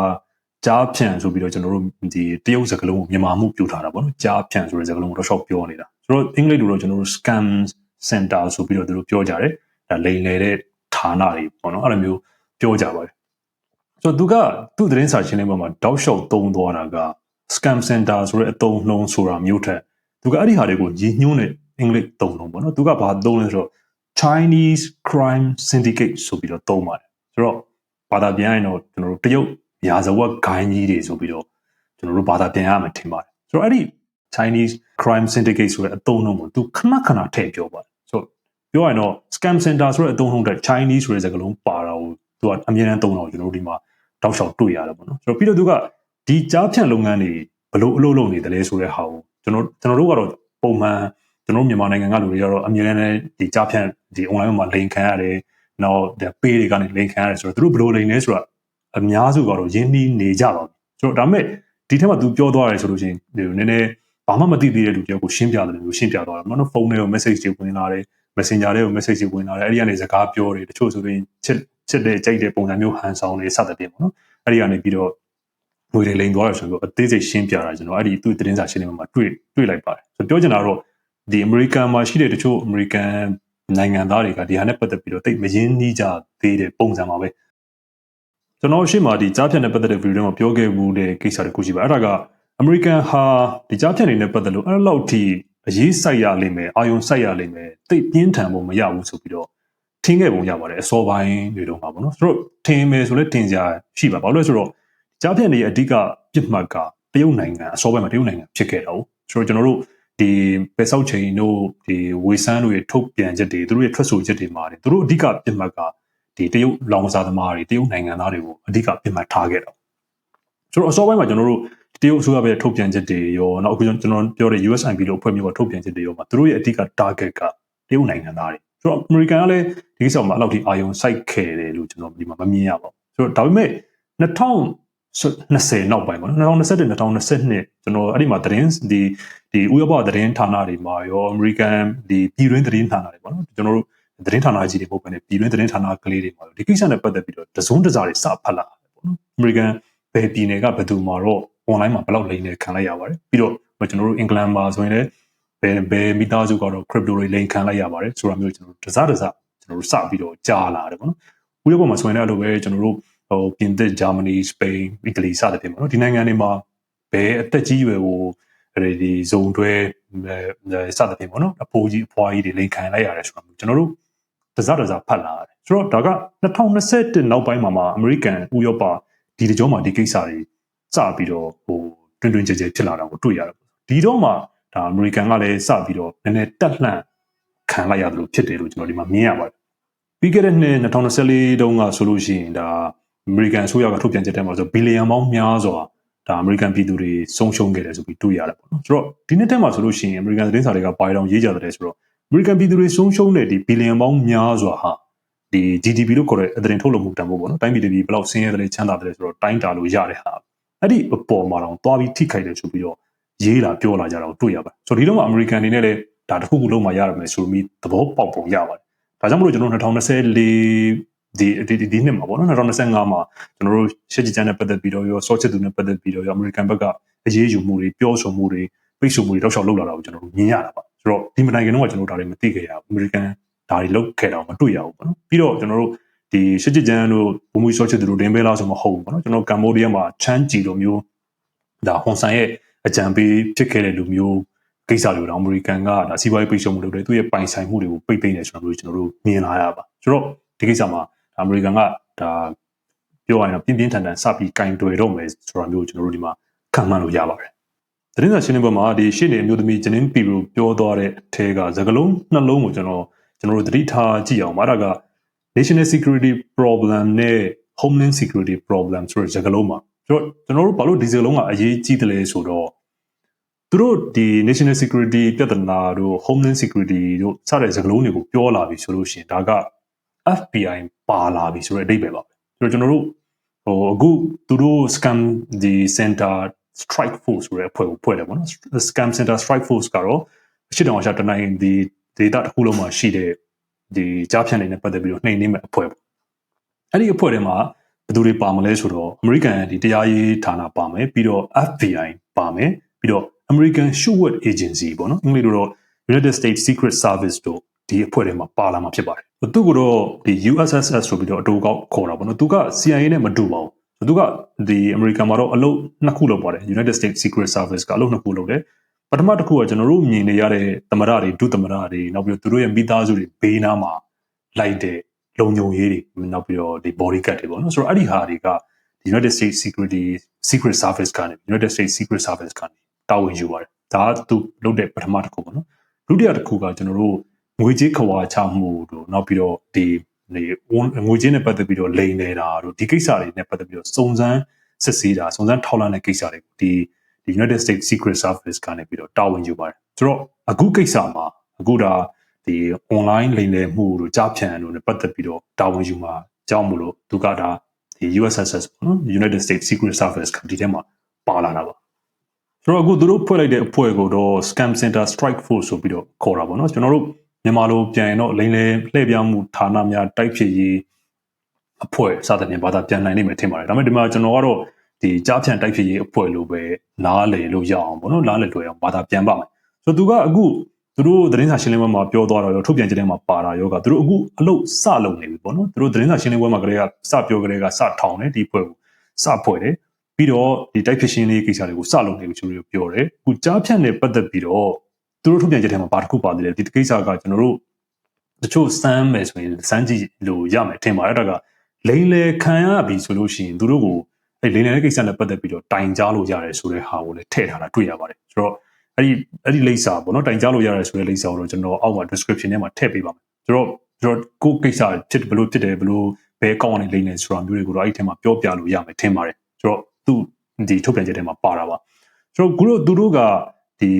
ကြားဖြန့်ဆိုပြီးတော့ကျွန်တော်တို့ဒီတရုတ်စကားလုံးကိုမြန်မာမှုပြထားတာပေါ့နော်ကြားဖြန့်ဆိုတဲ့စကားလုံးကိုတော့ရှော့ပြောနေတာဆိုတော့အင်္ဂလိပ်လိုတော့ကျွန်တော်တို့ scam center ဆိုပြီးတော့သူတို့ပြောကြတယ်ဒါလိမ်လည်တဲ့ဌာနတွေပေါ့နော်အဲ့လိုမျိုးပြောကြပါတယ်ဆိုတော့သူကသူ့သတင်းစာရှင်းလင်းပွဲမှာတောက်လျှောက်သုံးသွားတာက scam center ဆိုတဲ့အသုံးနှုန်းဆိုတာမျိုးထက်သူကအဲ့ဒီဟာတွေကိုရည်ညွှန်းတဲ့ အင်္ဂလိပ်သုံးလုံးပေါ့နော်သူကဘာသုံးလဲဆိုတော့ Chinese crime syndicate ဆိုပြီးတော့သုံးပါတယ်ဆိုတော့ဘာသာပြန်ရင်တော့ကျွန်တော်တို့တရုတ်ရာဇဝတ်ဂိုင်းကြီးတွေဆိုပြီးတော့ကျွန်တော်တို့ဘာသာပြန်ရမှာထင်ပါတယ်ဆိုတော့အဲ့ဒီ Chinese crime syndicate ဆိုတဲ့အသုံးနှုန်းကိုသူခဏခဏထည့်ပြောပါတယ်ဆိုတော့ပြောရရင်တော့ scam center ဆိုတဲ့အသုံးနှုန်းတဲ့ Chinese ဆိုတဲ့စကားလုံးပါတာကိုသူကအမြဲတမ်းသုံးတော့ကျွန်တော်တို့ဒီမှာတောက်လျှောက်တွေ့ရတယ်ပေါ့နော်ဆိုတော့ပြီးတော့သူကဒီကြားဖြန့်လုပ်ငန်းတွေဘလို့အလုပ်လုပ်နေတယ်လဲဆိုတဲ့ဟာကိုကျွန်တော်ကျွန်တော်တို့ကတော့ပုံမှန် ကျွန်တော်မြန်မာနိုင်ငံကလူတွေကတော့အမြဲတမ်းဒီကြားဖြန့်ဒီ online မှာလိန်ခံရတယ်နောက်ဒီ pay တွေကနေလိန်ခံရတယ်ဆိုတော့သူတို့ဘလို့လိန်လဲဆိုတော့အများစုကတော့ရင်းနှီးနေကြပါဘူးဆိုတော့ဒါပေမဲ့ဒီထက်မှသူပြောသွားတယ်ဆိုလို့ရှိရင်ဒီနည်းနည်းဘာမှမသိသေးတဲ့လူတယောက်ကိုရှင်းပြတယ်လို့ရှင်းပြသွားတယ်နော်ဖုန်းထဲကို message တွေဝင်လာတယ် messenger တွေကို message တွေဝင်လာတယ်အဲ့ဒီကနေစကားပြောတယ်တချို့ဆိုရင်ချစ်ချစ်တဲ့ကြိုက်တဲ့ပုံစံမျိုးဟန်ဆောင်နေစသဖြင့်ပေါ့နော်အဲ့ဒီကနေပြီးတော့ငွေတွေလိမ်သွားတယ်ဆိုတော့အသေးစိတ်ရှင်းပြတာကျွန်တော်အဲ့ဒီသူ့သတင်းစာရှင်းလင်းပွဲမှာတွေ့တွေ့လိုက်ပါတယ်ဆိုတော့ပြောချင်တာတော့ ဒီ American မှာရှိတဲ့တချို့ American နိုင်ငံသားတွေကဒီဟာနဲ့ပတ်သက်ပြီးတော့တိတ်မရင်းနှီးကြသေးတဲ့ပုံစံပါပဲကျွန်တော်ရှေ့မှာဒီကြားဖြတ်နဲ့ပတ်သက်တဲ့ဗီဒီယိုမှာပြောခဲ့မှုတဲ့ကိစ္စတခုရှိပါအဲ့ဒါက American ဟာဒီကြားဖြတ်နေနဲ့ပတ်သက်လို့အဲ့လောက်ထိအရေးစိုက်ရလိမ့်မယ်အာယုံစိုက်ရလိမ့်မယ်တိတ်ပြင်းထန်ဖို့မရဘူးဆိုပြီးတော့ထင်းခဲ့ပုံရပါတယ်အစောပိုင်းတွေတော့မှာပေါ့နော်ဆိုတော့ထင်းမယ်ဆိုလဲထင်းစရာရှိပါဘာလို့လဲဆိုတော့ကြားဖြတ်နေရဲ့အဓိကပြစ်မှတ်ကတရုတ်နိုင်ငံအစောပိုင်းမှာတရုတ်နိုင်ငံဖြစ်ခဲ့တာ哦ဆိုတော့ကျွန်တော်တို့ ဒီပဲဆောက်ချိန်တို့ဒီဝေဆန်းတို့ရဲ့ထုတ်ပြန်ချက်တွေသူတို့ရဲ့ထွက်ဆိုချက်တွေမှာသူတို့အဓိကပြစ်မှတ်ကဒီတရုတ်လောင်စာသမားတွေတရုတ်နိုင်ငံသားတွေကိုအဓိကပြစ်မှတ်ထားခဲ့တာဆိုတော့အစောပိုင်းမှာကျွန်တော်တို့တရုတ်အစိုးရပဲထုတ်ပြန်ချက်တွေရောနောက်အခုကျွန်တော်ပြောတဲ့ USIP လို့အဖွဲ့မျိုးကထုတ်ပြန်ချက်တွေရောမှာသူတို့ရဲ့အဓိက target ကတရုတ်နိုင်ငံသားတွေဆိုတော့ American ကလည်းဒီကိစ္စမှာအဲ့လောက်ထိအာရုံစိုက်ခဲ့တယ်လို့ကျွန်တော်ဒီမှာမမြင်ရပါဘူးဆိုတော့ဒါပေမဲ့ 2020နောက်ပိုင်းပေါ့နော်2021 2022ကျွန်တော်အဲ့ဒီမှာသတင်းဒီဒီဥရောပသတင်းဌာနတွေမှာရော American ဒီပြည်တွင်းသတင်းဌာနတွေပေါ့နော်ကျွန်တော်တို့သတင်းဌာနကြီးတွေပုံပဲပြည်တွင်းသတင်းဌာနကလေးတွေမှာဒီကိစ္စနဲ့ပတ်သက်ပြီးတော့တစုံတစားတွေစဖတ်လာတယ်ပေါ့နော် American ဘယ်ပြည်နယ်ကဘယ်သူမှာတော့ online မှာဘယ်လောက်လိမ်နေခံလိုက်ရပါတယ်ပြီးတော့ကျွန်တော်တို့အင်္ဂလန်မှာဆိုရင်လည်းဘယ်ဘယ်မိသားစုကတော့ crypto တွေလိမ်ခံလိုက်ရပါတယ်ဆိုတာမျိုးကျွန်တော်တို့တစားတစားကျွန်တော်တို့စပြီးတော့ကြားလာတယ်ပေါ့နော်ဥရောပမှာဆိုရင်လည်းအဲ့လိုပဲကျွန်တော်တို့ ဟိုပြင်သစ်ဂျာမနီစပိန်အီတလီစသဖြင့်ပေါ့နော်ဒီနိုင်ငံတွေမှာဘယ်အသက်ကြီးရွယ်ကိုဒီဇုံတွဲစသဖြင့်ပေါ့နော်အဖိုးကြီးအဖွားကြီးတွေလိန်ခံလိုက်ရတယ်ဆိုတာမျိုးကျွန်တော်တို့တစားတစားဖတ်လာရတယ်ဆိုတော့ဒါက2021နောက်ပိုင်းမှာမှာအမေရိကန်ဥရောပဒီတကြောမှာဒီကိစ္စတွေစပြီးတော့ဟိုတွင်တွင်ကြဲကြဲဖြစ်လာတာကိုတွေ့ရတယ်ဒီတော့မှဒါအမေရိကန်ကလည်းစပြီးတော့နည်းနည်းတက်လှန့်ခံလိုက်ရတယ်လို့ဖြစ်တယ်လို့ကျွန်တော်ဒီမှာမြင်ရပါတယ်ပြီးခဲ့တဲ့နှစ်2024တုန်းကဆိုလို့ရှိရင်ဒါ အမေရိကန်အစိုးရကထုတ်ပြန်ချက်ထဲမှာဆိုဘီလီယံပေါင်းများစွာဒါအမေရိကန်ပြည်သူတွေဆုံးရှုံးခဲ့တယ်ဆိုပြီးတွေ့ရတယ်ပေါ့နော်ဆိုတော့ဒီနှစ်ထဲမှာဆိုလို့ရှိရင်အမေရိကန်သတင်းစာတွေကပါတောင်ရေးကြတယ်ဆိုတော့အမေရိကန်ပြည်သူတွေဆုံးရှုံးတဲ့ဒီဘီလီယံပေါင်းများစွာဟာဒီ GDP လို့ခေါ်တဲ့အသတင်းထုတ်လုပ်မှုတန်ဖိုးပေါ့နော်တိုင်းပြည်တွေဘယ်လောက်ဆင်းရဲတယ်ချမ်းသာတယ်ဆိုတော့တိုင်းတာလို့ရတဲ့ဟာအဲ့ဒီအပေါ်မှာတော့သွားပြီးထိခိုက်တယ်ဆိုပြီးတော့ရေးလာပြောလာကြတာကိုတွေ့ရပါတယ်ဆိုတော့ဒီတော့မှအမေရိကန်အနေနဲ့လည်းဒါတစ်ခုခုလုံးမှရရမယ်ဆိုပြီးသဘောပေါက်ပုံရပါတယ်ဒါကြောင့်မလို့ကျွန်တော်2024 ဒီဒီဒီနှစ်မှာပေါ့နော်2025မှာကျွန်တော်တို့ရှစ်ကြည်ချမ်းနဲ့ပတ်သက်ပြီးတော့ရောဆော့ချစ်သူနဲ့ပတ်သက်ပြီးတော့ရောအမေရိကန်ဘက်ကအရေးယူမှုတွေပြောဆိုမှုတွေပိတ်ဆို့မှုတွေတောက်လျှောက်လုပ်လာတာကိုကျွန်တော်တို့မြင်ရတာပါဆိုတော့ဒီမတိုင်ခင်တော့ကျွန်တော်တို့ဒါတွေမသိခဲ့ရဘူးအမေရိကန်ဒါတွေလုပ်ခဲ့တာမတွေ့ရဘူးပေါ့နော်ပြီးတော့ကျွန်တော်တို့ဒီရှစ်ကြည်ချမ်းတို့ဘုံမူဆော့ချစ်သူတို့ဒင်းဘဲလားဆိုမဟုတ်ဘူးပေါ့နော်ကျွန်တော်ကမ်ဘောဒီးယားမှာချမ်းဂျီလိုမျိုးဒါဟွန်ဆန်ရဲ့အကြံပေးဖြစ်ခဲ့တဲ့လူမျိုးကိစ္စတွေတော့အမေရိကန်ကဒါစီးပွားရေးပိတ်ဆို့မှုတွေသူ့ရဲ့ပိုင်ဆိုင်မှုတွေကိုပိတ်သိမ်းနေကျွန်တော်တို့ကျွန်တော်တို့မြင်လာရပါဆိုတော့ဒီကိစ္စမှာ အမေရိကန်ကဒါပြောရရင်ပြင်းပြင်းထန်ထန်စပြီးကင်တွယ်တော့မယ်ဆိုတာမျိုးကျွန်တော်တို့ဒီမှာခံမှန်းလို့ရပါတယ်သတင်းစာရှင်းလင်းပွဲမှာဒီရှေ့နေအမျိုးသမီးဂျနင်းပီရိုပြောသွားတဲ့အထက်ကသကလုံးနှလုံးကိုကျွန်တော်ကျွန်တော်တို့သတိထားကြည့်အောင်ပါဒါက national security problem နဲ့ homeland security problem ဆိုတဲ့စကားလုံးမှာကျွန်တော်တို့ဘာလို့ဒီစကားလုံးကအရေးကြီးတယ်လဲဆိုတော့သူတို့ဒီ national security ပြဿနာတို့ homeland security တို့စတဲ့စကားလုံးတွေကိုပြောလာပြီဆိုလို့ရှိရင်ဒါက FBI ပါလာပြီဆိုတဲ့အဓိပ္ပာယ်ပါပဲဆိုတော့ကျွန်တော်တို့ဟိုအခုသူတို့ scam ဒီ center strike force ဆိုတဲ့အဖွဲ့ကိုဖွဲ့တယ်ပေါ့နော် scam center strike force ကတော့အရှိတောင်အရှာတနိုင်ဒီ data တစ်ခုလုံးမှာရှိတဲ့ဒီကြားဖြန့်နေနဲ့ပတ်သက်ပြီးတော့နှိမ်နင်းမဲ့အဖွဲ့ပေါ့အဲ့ဒီအဖွဲ့ထဲမှာဘယ်သူတွေပါမလဲဆိုတော့ American ဒီတရားရေးဌာနပါမယ်ပြီးတော့ FBI ပါမယ်ပြီးတော့ American Steward Agency ပေါ့နော်အင်္ဂလိပ်လိုတော့ United States Secret Service တို့ ဒီအဖွဲ့ထဲမှာပါလာမှာဖြစ်ပါတယ်သူကတော့ဒီ USSS ဆိုပြီးတော့အတူကောက်ခေါ်တာပေါ့နော်သူက CIA နဲ့မတူပါဘူးသူကဒီ American မှာတော့အလုပ်နှစ်ခုလုပ်ပါတယ် United States Secret Service ကအလုပ်နှစ်ခုလုပ်တယ်ပထမတစ်ခုကကျွန်တော်တို့မြင်နေရတဲ့သမရတွေဒုသမရတွေနောက်ပြီးတော့သူတို့ရဲ့မိသားစုတွေဘေးနားမှာလိုက်တဲ့လုံခြုံရေးတွေနောက်ပြီးတော့ဒီ body guard တွေပေါ့နော်ဆိုတော့အဲ့ဒီဟာတွေက United States Security Secret Service ကနေ United States Secret Service ကနေတာဝန်ယူပါတယ်ဒါကသူလုပ်တဲ့ပထမတစ်ခုပေါ့နော်ဒုတိယတစ်ခုကကျွန်တော်တို့ ငွေကြေးခွာချမှုတို့နောက်ပြီးတော့ဒီဒီငွေကြေးနဲ့ပတ်သက်ပြီးတော့လိမ်နေတာတို့ဒီကိစ္စတွေနဲ့ပတ်သက်ပြီးတော့စုံစမ်းစစ်ဆေးတာစုံစမ်းထောက်လှမ်းတဲ့ကိစ္စတွေဒီဒီ United States Secret Service ကနေပြီးတော့တာဝန်ယူပါတယ်ဆိုတော့အခုကိစ္စမှာအခုဒါဒီ online လိမ်လည်မှုတို့ကြားဖြန့်တို့နဲ့ပတ်သက်ပြီးတော့တာဝန်ယူမှာကြောင်းမလို့သူကဒါဒီ USSS ပေါ့နော် United States Secret Service ကဒီထဲမှာပါလာတာပါဆိုတော့အခုသူတို့ဖွဲ့လိုက်တဲ့အဖွဲ့ကိုတော့ Scam Center Strike Force ဆိုပြီးတော့ခေါ်တာပေါ့နော်ကျွန်တော်တို့ မြန်မာလိုပြန်ရင်တော့လိမ်လည်လှည့်ပြောင်းမှုဌာနများတိုက်ဖြစ်ရေးအဖွဲ့စသဖြင့်ဘာသာပြန်နိုင်နိုင်မယ်ထင်ပါတယ်ဒါပေမဲ့ဒီမှာကျွန်တော်ကတော့ဒီကြားဖြန့်တိုက်ဖြစ်ရေးအဖွဲ့လိုပဲနားလည်လို့ရအောင်ပေါ့နော်နားလည်တွေ့အောင်ဘာသာပြန်ပါမယ်ဆိုတော့သူကအခုသူတို့သတင်းစာရှင်းလင်းပွဲမှာပြောသွားတော့ရောထုတ်ပြန်ချက်ထဲမှာပါတာရောကသူတို့အခုအလုပ်စလုပ်နေပြီပေါ့နော်သူတို့သတင်းစာရှင်းလင်းပွဲမှာကလေးကစပြောကလေးကစထောင်တယ်ဒီဖွဲ့ကိုစဖွဲ့တယ်ပြီးတော့ဒီတိုက်ဖြစ်ရှင်းလေးကိစ္စတွေကိုစလုပ်နေပြီဆိုပြီးပြောတယ်အခုကြားဖြန့်နဲ့ပတ်သက်ပြီးတော့ သူတို့ထုတ်ပြန်ချက်ထဲမှာဘာတစ်ခုပါသေးလဲဒီကိစ္စကကျွန်တော်တို့တချို့စမ်းမယ်ဆိုရင်စမ်းကြည့်လို့ရမယ်ထင်ပါတယ်ဒါကလိန်လေခံရပြီဆိုလို့ရှိရင်သူတို့ကိုအဲလိန်လေတဲ့ကိစ္စနဲ့ပတ်သက်ပြီးတော့တိုင်ကြားလို့ရတယ်ဆိုတဲ့ဟာကိုလည်းထည့်ထားတာတွေ့ရပါတယ်ဆိုတော့အဲ့ဒီအဲ့ဒီလိပ်စာပေါ့နော်တိုင်ကြားလို့ရတယ်ဆိုတဲ့လိပ်စာကိုတော့ကျွန်တော်အောက်မှာ description ထဲမှာထည့်ပေးပါမယ်ဆိုတော့ဆိုတော့ကိုကိစ္စဖြစ်ဘလို့ဖြစ်တယ်ဘလို့ဘယ်ကောင်းအောင်လိမ့်နေဆိုတာမျိုးတွေကိုတော့အဲ့ဒီထဲမှာပြောပြလို့ရမယ်ထင်ပါတယ်ဆိုတော့သူဒီထုတ်ပြန်ချက်ထဲမှာပါတာပါဆိုတော့ခုတို့သူတို့က ဒီ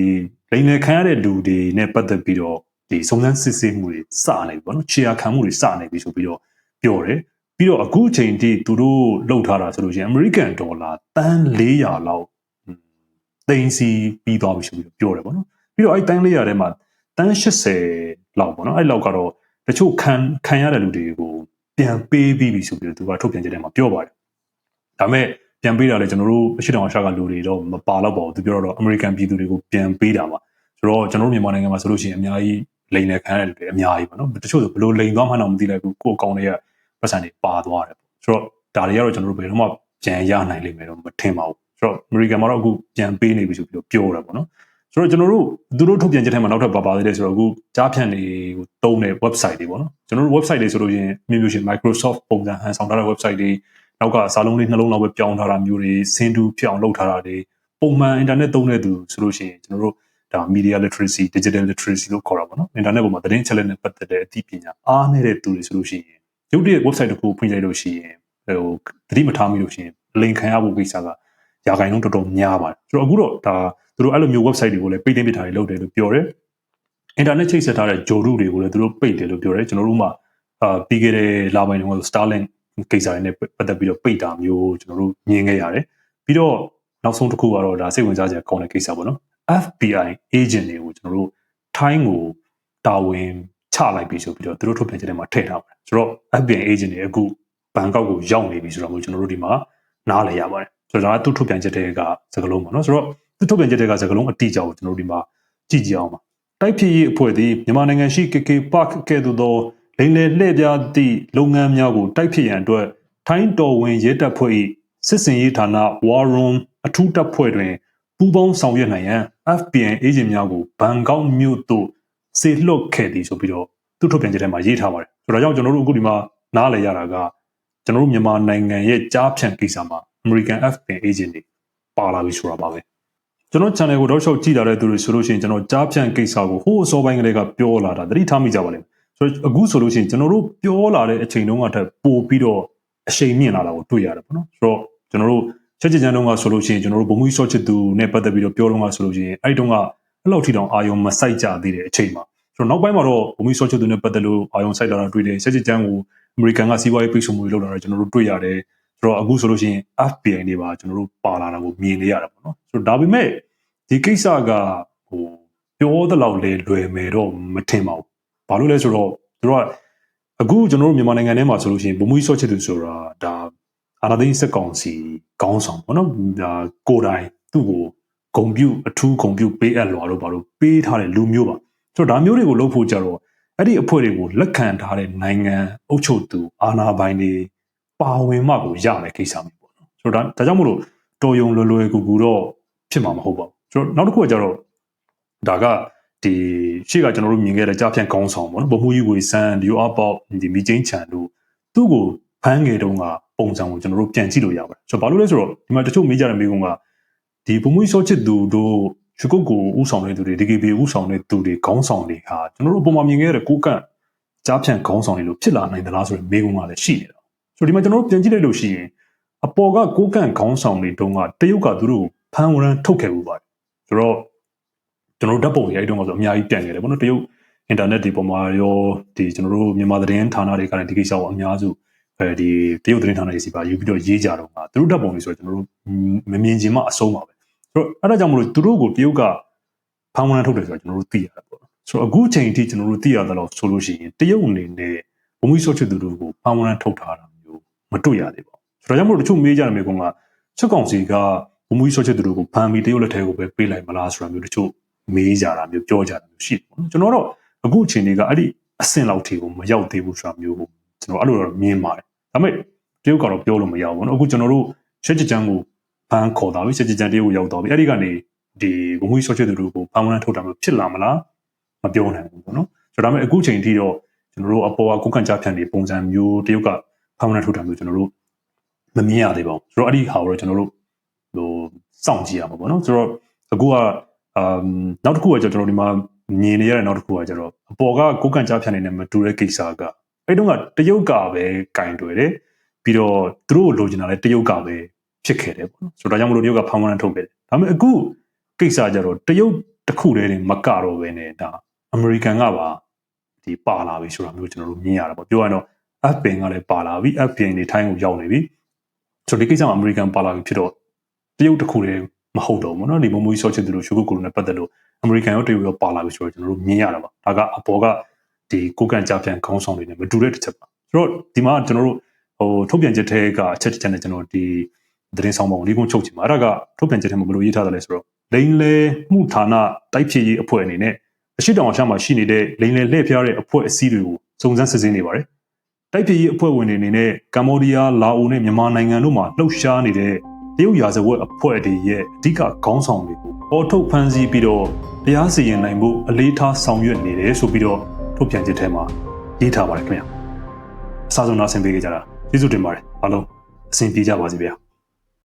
လိမ်လည်ခံရတဲ့လူတွေနဲ့ပတ်သက်ပြီးတော့ဒီစုံစမ်းစစ်ဆေးမှုတွေစနေပြီပေါ့နော်ခြေရာခံမှုတွေစနေပြီဆိုပြီးတော့ပြောတယ်ပြီးတော့အခုချိန်ထိသူတို့လှုပ်ထားတာဆိုလို့ရှိရင် American ဒေါ်လာတန်း400လောက်သိန်းစီပြီးသွားပြီဆိုပြီးတော့ပြောတယ်ပေါ့နော်ပြီးတော့အဲ့တန်း400ထဲမှာတန်း80လောက်ပေါ့နော်အဲ့လောက်ကတော့တချို့ခံခံရတဲ့လူတွေကိုပြန်ပေးပြီးပြီဆိုပြီးတော့သူကထုတ်ပြန်ချက်ထဲမှာပြောပါတယ်ဒါပေမဲ့ ပြန်ပေးတာလေကျွန်တော်တို့အရှိတောင်အရှာကလူတွေတော့မပါတော့ပါဘူးသူပြောတော့ American ပြည်သူတွေကိုပြန်ပေးတာပါဆိုတော့ကျွန်တော်တို့မြန်မာနိုင်ငံမှာဆိုလို့ရှိရင်အများကြီးလိန်နဲ့ခံရတဲ့လူတွေအများကြီးပေါ့နော်တချို့ဆိုဘလို့လိန်သွားမှတော့မသိလိုက်ဘူးကိုယ်အကောင့်တွေကပတ်စံတွေပါသွားတယ်ပေါ့ဆိုတော့ဒါတွေကတော့ကျွန်တော်တို့ဘယ်တော့မှပြန်ရနိုင်လိမ့်မယ်တော့မထင်ပါဘူးဆိုတော့ American မှာတော့အခုပြန်ပေးနေပြီဆိုပြီးတော့ပြောတာပေါ့နော်ဆိုတော့ကျွန်တော်တို့သူတို့ထုတ်ပြန်ချက်ထဲမှာနောက်ထပ်ပါပါသေးတယ်ဆိုတော့အခုကြားဖြန့်တွေကိုတုံးတဲ့ website တွေပေါ့နော်ကျွန်တော်တို့ website တွေဆိုလို့ရင်မျိုးမျိုးရှင် Microsoft ပုံစံဟန်ဆောင်ထားတဲ့ website တွေ နောက်ကစာလုံးလေးနှလုံးလောက်ပဲပြောင်းထားတာမျိုးတွေစင်တူဖြစ်အောင်လုပ်ထားတာတွေပုံမှန် internet သုံးတဲ့သူဆိုလို့ရှိရင်ကျွန်တော်တို့ဒါ media literacy digital literacy လို့ခေါ်တာပေါ့နော် internet ပေါ်မှာသတင်းချက်လက်နဲ့ပတ်သက်တဲ့အသိပညာအားနည်းတဲ့သူတွေဆိုလို့ရှိရင်ရုပ်တရက် website တစ်ခုဖွင့်လိုက်လို့ရှိရင်ဟိုသတိမထားမိလို့ရှိရင်လိန်ခံရဖို့ကိစ္စကရာခိုင်နှုန်းတော်တော်များပါတယ်ဆိုတော့အခုတော့ဒါသူတို့အဲ့လိုမျိုး website တွေကိုလည်းပိတ်သိမ်းပစ်ထားတွေလုပ်တယ်လို့ပြောတယ် internet ချိတ်ဆက်ထားတဲ့ဂျိုရုတွေကိုလည်းသူတို့ပိတ်တယ်လို့ပြောတယ်ကျွန်တော်တို့မှအာပြီးခဲ့တဲ့လပိုင်းတုန်းက Starlink ကိစ္စတွေနဲ့ပတ်သက်ပြီးတော့ပိတ်တာမျိုးကျွန်တော်တို့မြင်ခဲ့ရတယ်ပြီးတော့နောက်ဆုံးတစ်ခုကတော့ဒါစိတ်ဝင်စားစရာကောင်းတဲ့ကိစ္စပေါ့နော် FBI agent တွေကိုကျွန်တော်တို့ထိုင်းကိုတာဝန်ချလိုက်ပြီဆိုပြီးတော့သူတို့ထုတ်ပြန်ချက်ထဲမှာထည့်ထားပါတယ်ဆိုတော့ FBI agent တွေအခုဘန်ကောက်ကိုရောက်နေပြီဆိုတော့မျိုးကျွန်တော်တို့ဒီမှာနားလည်ရပါတယ်ဆိုတော့ဒါကသူ့ထုတ်ပြန်ချက်တွေကစကားလုံးပေါ့နော်ဆိုတော့သူ့ထုတ်ပြန်ချက်တွေကစကားလုံးအတိအကျကိုကျွန်တော်တို့ဒီမှာကြည့်ကြအောင်ပါတိုက်ဖြစ်ရေးအဖွဲ့သည်မြန်မာနိုင်ငံရှိ KK Park ကဲ့သို့သော လိမ်လည်လှည့်ပြားသည့်လုပ်ငန်းများကိုတိုက်ဖြစ်ရန်အတွက်ထိုင်းတော်ဝင်ရဲတပ်ဖွဲ့၏စစ်စင်ရေးဌာန War Room အထူးတပ်ဖွဲ့တွင်ပူးပေါင်းဆောင်ရွက်နိုင်ရန် FPN agent များကိုဘန်ကောက်မြို့သို့စေလွှတ်ခဲ့သည်ဆိုပြီးတော့သူ့ထုတ်ပြန်ချက်ထဲမှာရေးထားပါတယ်ဆိုတော့ကြောင့်ကျွန်တော်တို့အခုဒီမှာနားလည်ရတာကကျွန်တော်တို့မြန်မာနိုင်ငံရဲ့ကြားဖြန့်ကိစ္စမှာ American FPN agent တွေပါလာပြီဆိုတာပါပဲကျွန်တော် channel ကိုတော့ရှောက်ကြည့်လာတဲ့သူတွေဆိုလို့ရှိရင်ကျွန်တော်ကြားဖြန့်ကိစ္စကိုဟိုးအစောပိုင်းကလေးကပြောလာတာသတိထားမိကြပါလိမ့်မယ် ဆိုတော့အခုဆိုလို့ရှိရင်ကျွန်တော်တို့ပြောလာတဲ့အချိန်တုန်းကထပ်ပို့ပြီးတော့အချိန်မြင့်လာတာကိုတွေ့ရတယ်ပေါ့နော်ဆိုတော့ကျွန်တော်တို့ချက်ချင်းချမ်းတုန်းကဆိုလို့ရှိရင်ကျွန်တော်တို့ဘုံမူဆော့ချစ်သူနဲ့ပတ်သက်ပြီးတော့ပြောလုံးကဆိုလို့ရှိရင်အဲ့တုန်းကအဲ့လောက်ထိတောင်အာယုံမဆိုင်ကြသေးတဲ့အချိန်မှာဆိုတော့နောက်ပိုင်းမှာတော့ဘုံမူဆော့ချစ်သူနဲ့ပတ်သက်လို့အာယုံဆိုင်လာတာတွေ့တယ်ချက်ချင်းချမ်းကိုအမေရိကန်ကစီးပွားရေးပိတ်ဆို့မှုတွေလုပ်လာတာကျွန်တော်တို့တွေ့ရတယ်ဆိုတော့အခုဆိုလို့ရှိရင် FBI တွေပါကျွန်တော်တို့ပါလာတာကိုမြင်နေရတာပေါ့နော်ဆိုတော့ဒါပေမဲ့ဒီကိစ္စကဟိုပြောသလောက်လေလွယ်မယ်တော့မထင်ပါဘူး ဘာလို့လဲဆိုတော့သူတို့ကအခုကျွန်တော်တို့မြန်မာနိုင်ငံထဲမှာဆိုလို့ရှိရင်ဘုံမူဆော့ချစ်သူဆိုတာဒါအာနာသိန်းစက်ကောင်စီကောင်းဆောင်ပေါ့နော်ဒါကိုတိုင်သူ့ကိုဂုံပြုတ်အထူးဂုံပြုတ်ပေးအပ်လွာလို့ဘာလို့ပေးထားတဲ့လူမျိုးပါဆိုတော့ဒါမျိုးတွေကိုလုပ်ဖို့ကြတော့အဲ့ဒီအဖွဲ့တွေကိုလက်ခံထားတဲ့နိုင်ငံအုပ်ချုပ်သူအာဏာပိုင်တွေပါဝင်မှကိုရမယ်ကိစ္စမျိုးပေါ့နော်ဆိုတော့ဒါဒါကြောင့်မို့လို့တော်ယုံလွယ်လွယ်ကူကူတော့ဖြစ်မှာမဟုတ်ပါဘူးဆိုတော့နောက်တစ်ခုကကြတော့ဒါက ဒီရှေ့ကကျွန်တော်တို့မြင်ခဲ့တဲ့ကြားဖြန့်ကောင်းဆောင်ပေါ့နော်ဗမှုကြီးဝေဆန်းဒီအပေါဒီမီချင်းချန်တို့သူ့ကိုဖမ်းငယ်တုန်းကပုံစံကိုကျွန်တော်တို့ပြန်ကြည့်လို့ရပါတယ်ဆိုတော့ဘာလို့လဲဆိုတော့ဒီမှာတချို့မေးကြတဲ့မေးခွန်းကဒီဘုံမွေးစောချစ်သူတို့ရွှေကုတ်ကိုဥဆောင်တဲ့သူတွေ DKB ဥဆောင်တဲ့သူတွေခေါင်းဆောင်တွေဟာကျွန်တော်တို့ပုံမှန်မြင်ခဲ့တဲ့ကိုကန့်ကြားဖြန့်ခေါင်းဆောင်တွေလို့ဖြစ်လာနိုင်သလားဆိုတဲ့မေးခွန်းကလည်းရှိနေတာဆိုတော့ဒီမှာကျွန်တော်တို့ပြန်ကြည့်လိုက်လို့ရှိရင်အပေါ်ကကိုကန့်ခေါင်းဆောင်တွေတုန်းကတရုတ်ကသူတို့ဖမ်းဝရမ်းထုတ်ခဲ့ဘူးပါတယ်ဆိုတော့ ကျွန်တော်တို့ဓာတ်ပုံတွေအဲ့တုန်းကဆိုအများကြီးပြန်ခဲ့တယ်ပေါ့နော်တရုတ်အင်တာနက်ဒီပေါ်မှာရောဒီကျွန်တော်တို့မြန်မာသတင်းဌာနတွေကလည်းဒီကိစ္စကိုအများစုအဲဒီတရုတ်သတင်းဌာနတွေစီပါယူပြီးတော့ရေးကြတော့မှာသူတို့ဓာတ်ပုံတွေဆိုတော့ကျွန်တော်တို့မမြင်ချင်မှအဆုံးပါပဲဆိုတော့အဲ့ဒါကြောင့်မလို့သူတို့ကိုတရုတ်ကဖမ်းဝရမ်းထုတ်တယ်ဆိုတော့ကျွန်တော်တို့သိရတယ်ပေါ့ဆိုတော့အခုချိန်အထိကျွန်တော်တို့သိရသလောက်ဆိုလို့ရှိရင်တရုတ်အနေနဲ့ဘုံမီဆော့ချစ်သူတို့ကိုဖမ်းဝရမ်းထုတ်ထားတာမျိုးမတွေ့ရသေးပါဘူးဆိုတော့ကြောင့်မလို့တချို့မေးကြတယ်မေကွန်ကချက်ကောင်စီကဘုံမီဆော့ချစ်သူတို့ကိုဖမ်းပြီးတရုတ်လက်ထဲကိုပဲပေးလိုက်မလားဆိုတာမျိုးတချို့ မေးကြတာမျိုးပြောကြတာမျိုးရှိတယ်ပေါ့နော်ကျွန်တော်တော့အခုအချိန်တွေကအဲ့ဒီအဆင့်လောက်ထိကိုမရောက်သေးဘူးဆိုတာမျိုးကိုကျွန်တော်အဲ့လိုတော့မြင်ပါတယ်ဒါပေမဲ့တရုတ်ကတော့ပြောလို့မရဘူးပေါ့နော်အခုကျွန်တော်တို့ရှက်ချချမ်းကိုဘန်းခေါ်တာပဲရှက်ချချမ်းတရုတ်ကိုရောက်တော့ပြီအဲ့ဒီကနေဒီဘုံကြီးဆော့ချစ်သူတို့ကိုဖမ်းဝန်းထုတ်တာမျိုးဖြစ်လာမလားမပြောနိုင်ဘူးပေါ့နော်ဆိုတော့ဒါပေမဲ့အခုချိန်ထိတော့ကျွန်တော်တို့အပေါ်ကကုက္ကန်ချဖြန့်နေပုံစံမျိုးတရုတ်ကဖမ်းဝန်းထုတ်တာမျိုးကျွန်တော်တို့မမြင်ရသေးပါဘူးဆိုတော့အဲ့ဒီဟာကိုတော့ကျွန်တော်တို့ဟိုစောင့်ကြည့်ရမှာပေါ့နော်ဆိုတော့အခုက မ်နောက်တစ်ခုကကျွန်တော်တို့ဒီမှာမြင်နေရတဲ့နောက်တစ်ခုကကျတော့အပေါ်ကကိုကန်ကြားဖြတ်နေတဲ့မတူတဲ့ကိစ္စကအဲ့တုန်းကတရုတ်ကပဲကင်တွေ့တယ်ပြီးတော့သူတို့လိုချင်တာလည်းတရုတ်ကပဲဖြစ်ခဲ့တယ်ပေါ့နော်ဆိုတော့ဒါကြောင့်မလို့တရုတ်ကဖောင်းဝန်းထုတ်ခဲ့တယ်ဒါပေမဲ့အခုကိစ္စကျတော့တရုတ်တစ်ခုတည်းနဲ့မကတော့ပဲနဲ့ဒါအမေရိကန်ကပါဒီပါလာပြီဆိုတာမျိုးကျွန်တော်တို့မြင်ရတာပေါ့ပြောရရင်တော့ FPN ကလည်းပါလာပြီ FPN တွေထိုင်းကိုရောက်နေပြီဆိုတော့ဒီကိစ္စမှာအမေရိကန်ပါလာပြီဖြစ်တော့တရုတ်တစ်ခုတည်း မဟုတ်တော့ဘူးเนาะဒီမမွေးဆော့ချစ်သူတို့ရှုကုတ်ကိုနဲ့ပတ်သက်လို့အမေရိကန်ရောတရုတ်ရောပါလာပြီဆိုတော့ကျွန်တော်တို့မြင်ရတာပါဒါကအပေါ်ကဒီကိုကန်ကြပြန်ခေါင်းဆောင်တွေနဲ့မတူတဲ့တစ်ချက်ပါဆိုတော့ဒီမှာကျွန်တော်တို့ဟိုထုတ်ပြန်ချက်ထဲကအချက်တစ်ချက်နဲ့ကျွန်တော်ဒီသတင်းဆောင်ပုံလေးကုန်းချုပ်ချင်ပါအဲ့ဒါကထုတ်ပြန်ချက်ထဲမှာဘယ်လိုရေးထားသလဲဆိုတော့လိန်လေမှုဌာနတိုက်ဖြည့်ရေးအဖွဲ့အနေနဲ့အရှိတောင်အရှမှာရှိနေတဲ့လိန်လေလှည့်ဖျားတဲ့အဖွဲ့အစည်းတွေကိုစုံစမ်းစစ်ဆေးနေပါတယ်တိုက်ဖြည့်ရေးအဖွဲ့ဝင်တွေအနေနဲ့ကမ္ဘောဒီးယားလာအိုနဲ့မြန်မာနိုင်ငံတို့မှာလှုပ်ရှားနေတဲ့ တရုတ်ရာဇဝတ်အဖွဲ့တွေရဲ့အဓိကခေါင်းဆောင်တွေကိုပေါ်ထုတ်ဖမ်းဆီးပြီးတော့တရားစီရင်နိုင်ဖို့အလေးထားဆောင်ရွက်နေတယ်ဆိုပြီးတော့ထုတ်ပြန်ချက်ထဲမှာရေးထားပါတယ်ခင်ဗျာအစားဆုံးနားဆင်ပေးကြတာကျေးဇူးတင်ပါတယ်အားလုံးအဆင်ပြေကြပါစေဗျာ